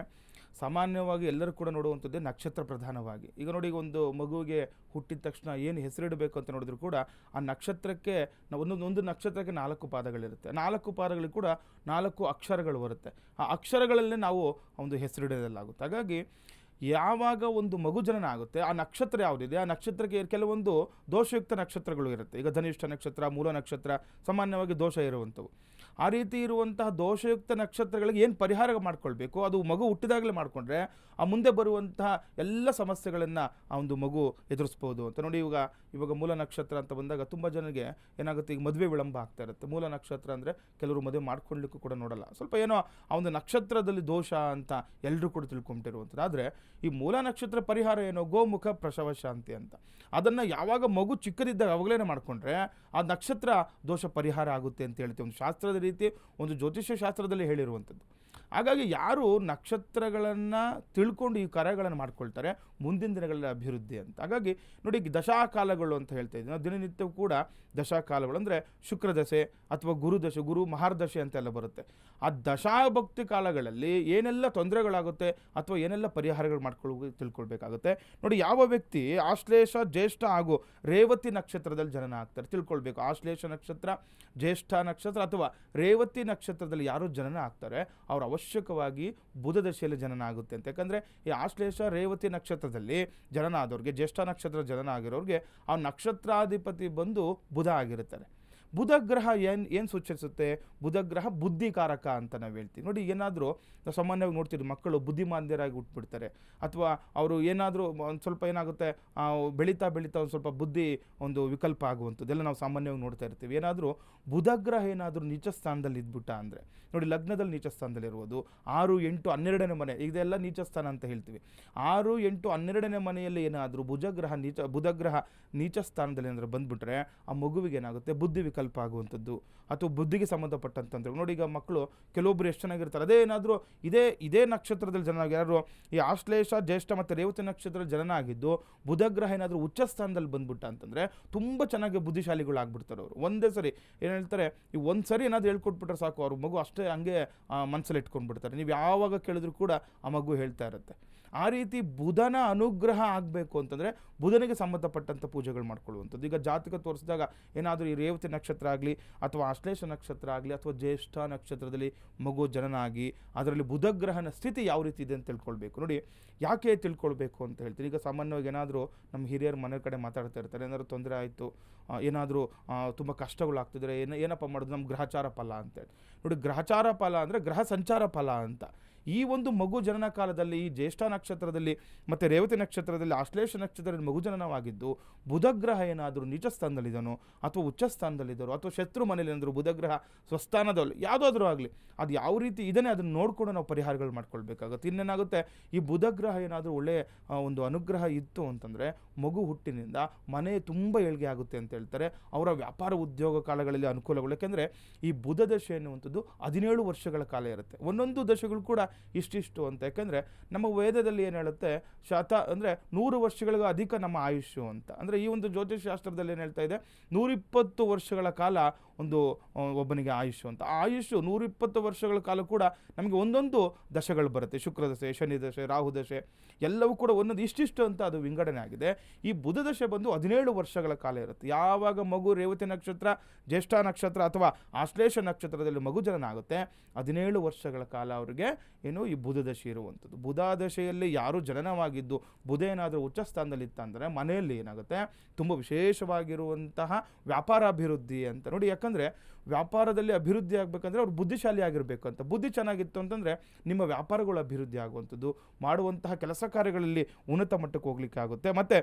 ಸಾಮಾನ್ಯವಾಗಿ ಎಲ್ಲರೂ ಕೂಡ ನೋಡುವಂಥದ್ದೇ ನಕ್ಷತ್ರ ಪ್ರಧಾನವಾಗಿ. ಈಗ ನೋಡಿ, ಈಗ ಒಂದು ಮಗುವಿಗೆ ಹುಟ್ಟಿದ ತಕ್ಷಣ ಏನು ಹೆಸರಿಡಬೇಕು ಅಂತ ನೋಡಿದ್ರು ಕೂಡ ಆ ನಕ್ಷತ್ರಕ್ಕೆ ಒಂದೊಂದು ಒಂದು ನಕ್ಷತ್ರಕ್ಕೆ ನಾಲ್ಕು ಪಾದಗಳಿರುತ್ತೆ. ನಾಲ್ಕು ಪಾದಗಳಿಗೆ ಕೂಡ ನಾಲ್ಕು ಅಕ್ಷರಗಳು ಬರುತ್ತೆ. ಆ ಅಕ್ಷರಗಳಲ್ಲೇ ನಾವು ಒಂದು ಹೆಸರಿಡಲಾಗುತ್ತೆ. ಹಾಗಾಗಿ ಯಾವಾಗ ಒಂದು ಮಗು ಜನನ ಆಗುತ್ತೆ, ಆ ನಕ್ಷತ್ರ ಯಾವುದಿದೆ? ಆ ನಕ್ಷತ್ರಕ್ಕೆ ಕೆಲವೊಂದು ದೋಷಯುಕ್ತ ನಕ್ಷತ್ರಗಳು ಇರುತ್ತೆ. ಈಗ ಧನಿಷ್ಠ ನಕ್ಷತ್ರ, ಮೂಲ ನಕ್ಷತ್ರ, ಸಾಮಾನ್ಯವಾಗಿ ದೋಷ ಇರುವಂಥವು. ಆ ರೀತಿ ಇರುವಂತಹ ದೋಷಯುಕ್ತ ನಕ್ಷತ್ರಗಳಿಗೆ ಏನು ಪರಿಹಾರ ಮಾಡ್ಕೊಳ್ಬೇಕು? ಅದು ಮಗು ಹುಟ್ಟಿದಾಗಲೇ ಮಾಡಿಕೊಂಡ್ರೆ ಆ ಮುಂದೆ ಬರುವಂತಹ ಎಲ್ಲ ಸಮಸ್ಯೆಗಳನ್ನು ಆ ಒಂದು ಮಗು ಎದುರಿಸ್ಬೋದು ಅಂತ. ನೋಡಿ ಇವಾಗ ಇವಾಗ ಮೂಲ ನಕ್ಷತ್ರ ಅಂತ ಬಂದಾಗ ತುಂಬ ಜನರಿಗೆ ಏನಾಗುತ್ತೆ, ಈಗ ಮದುವೆ ವಿಳಂಬ ಆಗ್ತಾ ಇರುತ್ತೆ. ಮೂಲ ನಕ್ಷತ್ರ ಅಂದರೆ ಕೆಲವರು ಮದುವೆ ಮಾಡ್ಕೊಳ್ಳಿಕ್ಕೂ ಕೂಡ ನೋಡಲ್ಲ. ಸ್ವಲ್ಪ ಏನೋ ಆ ಒಂದು ನಕ್ಷತ್ರದಲ್ಲಿ ದೋಷ ಅಂತ ಎಲ್ಲರೂ ಕೂಡ ತಿಳ್ಕೊಂಬಿಟ್ಟಿರುವಂಥದ್ದು ಆದರೆ ಈ ಮೂಲ ನಕ್ಷತ್ರ ಪರಿಹಾರ ಏನೋ? ಗೋಮುಖ ಪ್ರಸವ ಶಾಂತಿ ಅಂತ. ಅದನ್ನು ಯಾವಾಗ ಮಗು ಚಿಕ್ಕದಿದ್ದಾಗ ಅವಾಗಲೇ ಮಾಡಿಕೊಂಡ್ರೆ ಆ ನಕ್ಷತ್ರ ದೋಷ ಪರಿಹಾರ ಆಗುತ್ತೆ ಅಂತ ಹೇಳ್ತೀವಿ. ಒಂದು ಶಾಸ್ತ್ರದ ರೀತಿ ಒಂದು ಜ್ಯೋತಿಷ್ಯ ಶಾಸ್ತ್ರದಲ್ಲಿ ಹೇಳಿರುವಂಥದ್ದು. ಹಾಗಾಗಿ ಯಾರು ನಕ್ಷತ್ರಗಳನ್ನು ತಿಳ್ಕೊಂಡು ಈ ಕಾರ್ಯಗಳನ್ನು ಮಾಡ್ಕೊಳ್ತಾರೆ ಮುಂದಿನ ದಿನಗಳಲ್ಲಿ ಅಭಿವೃದ್ಧಿ ಅಂತ. ಹಾಗಾಗಿ ನೋಡಿ ದಶಾಕಾಲಗಳು ಅಂತ ಹೇಳ್ತಾ ಇದ್ದೀವಿ ನಾವು ದಿನನಿತ್ಯವೂ ಕೂಡ ದಶಾಕಾಲಗಳು ಅಂದರೆ ಶುಕ್ರದಶೆ ಅಥವಾ ಗುರುದಶೆ, ಗುರು ಮಹಾರ್ದಶೆ ಅಂತೆಲ್ಲ ಬರುತ್ತೆ. ಆ ದಶಾಭಕ್ತಿ ಕಾಲಗಳಲ್ಲಿ ಏನೆಲ್ಲ ತೊಂದರೆಗಳಾಗುತ್ತೆ ಅಥವಾ ಏನೆಲ್ಲ ಪರಿಹಾರಗಳು ಮಾಡ್ಕೊಳ್ ತಿಳ್ಕೊಳ್ಬೇಕಾಗುತ್ತೆ. ನೋಡಿ ಯಾವ ವ್ಯಕ್ತಿ ಆಶ್ಲೇಷ, ಜ್ಯೇಷ್ಠ ಹಾಗೂ ರೇವತಿ ನಕ್ಷತ್ರದಲ್ಲಿ ಜನನ ಆಗ್ತಾರೆ ತಿಳ್ಕೊಳ್ಬೇಕು. ಆಶ್ಲೇಷ ನಕ್ಷತ್ರ, ಜ್ಯೇಷ್ಠ ನಕ್ಷತ್ರ ಅಥವಾ ರೇವತಿ ನಕ್ಷತ್ರದಲ್ಲಿ ಯಾರು ಜನನ ಆಗ್ತಾರೆ, ಅವ್ರು ಅವಶ್ಯಕವಾಗಿ ಬುಧ ದಶೆಯಲ್ಲಿ ಜನನ ಆಗುತ್ತೆ ಅಂತ. ಯಾಕಂದರೆ ಈ ಆಶ್ಲೇಷ, ರೇವತಿ ನಕ್ಷತ್ರದಲ್ಲಿ ಜನನ ಆದವ್ರಿಗೆ ಜ್ಯೇಷ್ಠ ನಕ್ಷತ್ರ ಜನನ ಆಗಿರೋರಿಗೆ ಆ ನಕ್ಷತ್ರಾಧಿಪತಿ ಬಂದು ಬುಧ ಆಗಿರ್ತಾರೆ ಬುಧ ಗ್ರಹ ಏನು ಏನು ಸೂಚಿಸುತ್ತೆ? ಬುಧ ಗ್ರಹ ಬುದ್ಧಿಕಾರಕ ಅಂತ ನಾವು ಹೇಳ್ತೀವಿ. ನೋಡಿ, ಏನಾದರೂ ನಾವು ಸಾಮಾನ್ಯವಾಗಿ ನೋಡ್ತೀವಿ ಮಕ್ಕಳು ಬುದ್ಧಿಮಾಂದ್ಯರಾಗಿ ಹುಟ್ಬಿಡ್ತಾರೆ. ಅಥವಾ ಅವರು ಏನಾದರೂ ಒಂದು ಸ್ವಲ್ಪ ಏನಾಗುತ್ತೆ ಬೆಳೀತಾ ಬೆಳೀತಾ ಒಂದು ಸ್ವಲ್ಪ ಬುದ್ಧಿ ಒಂದು ವಿಕಲ್ಪ ಆಗುವಂಥದ್ದೆಲ್ಲ ನಾವು ಸಾಮಾನ್ಯವಾಗಿ ನೋಡ್ತಾ ಇರ್ತೀವಿ. ಏನಾದರೂ ಬುಧ ಗ್ರಹ ಏನಾದರೂ ನೀಚ ಸ್ಥಾನದಲ್ಲಿ ಇದ್ಬಿಟ್ಟ ಅಂದರೆ, ನೋಡಿ, ಲಗ್ನದಲ್ಲಿ ನೀಚ ಸ್ಥಾನದಲ್ಲಿರುವುದು ಆರು, ಎಂಟು, ಹನ್ನೆರಡನೇ ಮನೆ ಇದೆಲ್ಲ ನೀಚ ಸ್ಥಾನ ಅಂತ ಹೇಳ್ತೀವಿ. ಆರು, ಎಂಟು, ಹನ್ನೆರಡನೇ ಮನೆಯಲ್ಲಿ ಏನಾದರೂ ಭುಜಗ್ರಹ ನೀಚ, ಬುಧಗ್ರಹ ನೀಚ ಸ್ಥಾನದಲ್ಲಿ ಏನಾದರೂ ಬಂದ್ಬಿಟ್ರೆ, ಆ ಮಗುವಿಗೆ ಏನಾಗುತ್ತೆ, ಬುದ್ಧಿ ವಿಕಲ್ಪ ಆಗುವಂಥದ್ದು ಅಥವಾ ಬುದ್ಧಿಗೆ ಸಂಬಂಧಪಟ್ಟಂತಂದ್ರೆ. ನೋಡಿ ಈಗ ಮಕ್ಕಳು ಕೆಲವೊಬ್ಬರು ಎಷ್ಟು ಚೆನ್ನಾಗಿರ್ತಾರೆ, ಅದೇ ಏನಾದರೂ ಇದೇ ಇದೇ ನಕ್ಷತ್ರದಲ್ಲಿ ಜನ ಯಾರು ಈ ಆಶ್ಲೇಷ, ಜ್ಯೇಷ್ಠ ಮತ್ತು ರೇವತಿ ನಕ್ಷತ್ರದ ಜನನ ಆಗಿದ್ದು ಬುಧಗ್ರಹ ಏನಾದರೂ ಉಚ್ಚ ಸ್ಥಾನದಲ್ಲಿ ಬಂದ್ಬಿಟ್ಟ ಅಂತಂದರೆ ತುಂಬ ಚೆನ್ನಾಗಿ ಬುದ್ಧಿಶಾಲಿಗಳು ಆಗ್ಬಿಡ್ತಾರೆ ಅವರು. ಒಂದೇ ಸರಿ ಏನು ಹೇಳ್ತಾರೆ, ಈ ಒಂದು ಸರಿ ಏನಾದರೂ ಹೇಳ್ಕೊಟ್ಬಿಟ್ರೆ ಸಾಕು, ಅವ್ರ ಮಗು ಅಷ್ಟೇ ಹಂಗೆ ಮನಸ್ಸಲ್ಲಿ ಇಟ್ಕೊಂಡ್ಬಿಡ್ತಾರೆ. ನೀವು ಯಾವಾಗ ಕೇಳಿದ್ರು ಕೂಡ ಆ ಮಗು ಹೇಳ್ತಾ ಇರುತ್ತೆ. ಆ ರೀತಿ ಬುಧನ ಅನುಗ್ರಹ ಆಗಬೇಕು ಅಂತಂದರೆ ಬುಧನಿಗೆ ಸಂಬಂಧಪಟ್ಟಂಥ ಪೂಜೆಗಳು ಮಾಡ್ಕೊಳ್ಳುವಂಥದ್ದು. ಈಗ ಜಾತಕ ತೋರಿಸಿದಾಗ ಏನಾದರೂ ಈ ರೇವತಿ ನಕ್ಷತ್ರ ಆಗಲಿ ಅಥವಾ ಆಶ್ಲೇಷ ನಕ್ಷತ್ರ ಆಗಲಿ ಅಥವಾ ಜ್ಯೇಷ್ಠ ನಕ್ಷತ್ರದಲ್ಲಿ ಮಗು ಜನನ ಆಗಿ ಅದರಲ್ಲಿ ಬುಧಗ್ರಹನ ಸ್ಥಿತಿ ಯಾವ ರೀತಿ ಇದೆ ಅಂತ ತಿಳ್ಕೊಳ್ಬೇಕು. ನೋಡಿ, ಯಾಕೆ ತಿಳ್ಕೊಳ್ಬೇಕು ಅಂತ ಹೇಳ್ತೀನಿ. ಈಗ ಸಾಮಾನ್ಯವಾಗಿ ಏನಾದರೂ ನಮ್ಮ ಹಿರಿಯರ ಮನೆ ಕಡೆ ಮಾತಾಡ್ತಾ ಇರ್ತಾರೆ. ಏನಾದರೂ ತೊಂದರೆ ಆಯಿತು ಏನಾದರೂ ತುಂಬ ಕಷ್ಟಗಳಾಗ್ತಿದ್ರೆ ಏನು, ಏನಪ್ಪ ಮಾಡೋದು? ನಮ್ಮ ಗ್ರಹಚಾರ ಫಲ ಅಂತೇಳಿ ನೋಡಿ, ಗ್ರಹಚಾರ ಫಲ ಅಂದರೆ ಗ್ರಹ ಸಂಚಾರ ಫಲ ಅಂತ. ಈ ಒಂದು ಮಗು ಜನನ ಕಾಲದಲ್ಲಿ, ಈ ಜ್ಯೇಷ್ಠ ನಕ್ಷತ್ರದಲ್ಲಿ ಮತ್ತು ರೇವತಿ ನಕ್ಷತ್ರದಲ್ಲಿ ಆಶ್ಲೇಷ ನಕ್ಷತ್ರದಲ್ಲಿ ಮಗು ಜನನವಾಗಿದ್ದು, ಬುಧಗ್ರಹ ಏನಾದರೂ ನಿಜ ಸ್ಥಾನದಲ್ಲಿದ್ದಾನೋ ಅಥವಾ ಉಚ್ಚ ಸ್ಥಾನದಲ್ಲಿದ್ದಾರೋ ಅಥವಾ ಶತ್ರು ಮನೇಲಿ ಏನಾದರೂ ಬುಧಗ್ರಹ ಸ್ವಸ್ಥಾನದಲ್ಲಿ ಯಾವುದಾದ್ರೂ ಆಗಲಿ, ಅದು ಯಾವ ರೀತಿ ಇದನ್ನೇ ಅದನ್ನು ನೋಡಿಕೊಂಡು ನಾವು ಪರಿಹಾರಗಳು ಮಾಡ್ಕೊಳ್ಬೇಕಾಗುತ್ತೆ. ಇನ್ನೇನಾಗುತ್ತೆ, ಈ ಬುಧಗ್ರಹ ಏನಾದರೂ ಒಳ್ಳೆಯ ಒಂದು ಅನುಗ್ರಹ ಇತ್ತು ಅಂತಂದರೆ, ಮಗು ಹುಟ್ಟಿನಿಂದ ಮನೆ ತುಂಬ ಏಳ್ಗೆ ಆಗುತ್ತೆ ಅಂತ ಹೇಳ್ತಾರೆ. ಅವರ ವ್ಯಾಪಾರ ಉದ್ಯೋಗ ಕಾಲಗಳಲ್ಲಿ ಅನುಕೂಲಗಳು, ಯಾಕೆಂದರೆ ಈ ಬುಧ ದಶೆ ಎನ್ನುವಂಥದ್ದು ಹದಿನೇಳು ವರ್ಷಗಳ ಕಾಲ ಇರುತ್ತೆ. ಒಂದೊಂದು ದಶೆಗಳು ಕೂಡ ಇಷ್ಟಿಷ್ಟು ಅಂತ. ಯಾಕೆಂದರೆ ನಮ್ಮ ವೇದದಲ್ಲಿ ಏನು ಹೇಳುತ್ತೆ, ಶತ ಅಂದರೆ ನೂರು ವರ್ಷಗಳಿಗೂ ಅಧಿಕ ನಮ್ಮ ಆಯುಷ್ಯು ಅಂತ. ಅಂದರೆ ಈ ಒಂದು ಜ್ಯೋತಿಷ್ ಶಾಸ್ತ್ರದಲ್ಲಿ ಏನು ಹೇಳ್ತಾ ಇದೆ, ನೂರಿಪ್ಪತ್ತು ವರ್ಷಗಳ ಕಾಲ ಒಂದು ಒಬ್ಬನಿಗೆ ಆಯುಷ್ಯು ಅಂತ. ಆಯುಷ್ಯು ನೂರಿಪ್ಪತ್ತು ವರ್ಷಗಳ ಕಾಲ ಕೂಡ ನಮಗೆ ಒಂದೊಂದು ದಶೆಗಳು ಬರುತ್ತೆ. ಶುಕ್ರ ದಶೆ, ಶನಿ ದಶೆ, ರಾಹು ದಶೆ, ಎಲ್ಲವೂ ಕೂಡ ಒಂದೊಂದು ಇಷ್ಟಿಷ್ಟು ಅಂತ ಅದು ವಿಂಗಡಣೆ ಆಗಿದೆ. ಈ ಬುಧ ದಶೆ ಬಂದು ಹದಿನೇಳು ವರ್ಷಗಳ ಕಾಲ ಇರುತ್ತೆ. ಯಾವಾಗ ಮಗು ರೇವತಿ ನಕ್ಷತ್ರ, ಜ್ಯೇಷ್ಠ ನಕ್ಷತ್ರ ಅಥವಾ ಆಶ್ಲೇಷ ನಕ್ಷತ್ರದಲ್ಲಿ ಮಗು ಜನನ ಆಗುತ್ತೆ, ಹದಿನೇಳು ವರ್ಷಗಳ ಕಾಲ ಅವರಿಗೆ ಏನು ಈ ಬುಧ ದಶೆ ಇರುವಂಥದ್ದು. ಬುಧ ದಶೆಯಲ್ಲಿ ಯಾರು ಜನನವಾಗಿದ್ದು, ಬುಧ ಏನಾದರೂ ಉಚ್ಚ ಸ್ಥಾನದಲ್ಲಿ ಇತ್ತಂದರೆ ಮನೆಯಲ್ಲಿ ಏನಾಗುತ್ತೆ? ತುಂಬ ವಿಶೇಷವಾಗಿರುವಂತಹ ವ್ಯಾಪಾರ ಅಭಿವೃದ್ಧಿ ಅಂತ ನೋಡಿ, ಯಾಕಂದರೆ ವ್ಯಾಪಾರದಲ್ಲಿ ಅಭಿವೃದ್ಧಿ ಆಗಬೇಕಂದ್ರೆ ಅವ್ರು ಬುದ್ಧಿಶಾಲಿ ಆಗಿರಬೇಕು ಅಂತ. ಬುದ್ಧಿ ಚೆನ್ನಾಗಿತ್ತು ಅಂತಂದರೆ ನಿಮ್ಮ ವ್ಯಾಪಾರಗಳು ಅಭಿವೃದ್ಧಿ ಆಗುವಂಥದ್ದು. ಮಾಡುವಂತಹ ಕೆಲಸ ಕಾರ್ಯಗಳಲ್ಲಿ ಉನ್ನತ ಮಟ್ಟಕ್ಕೆ ಹೋಗ್ಲಿಕ್ಕೆ ಆಗುತ್ತೆ. ಮತ್ತು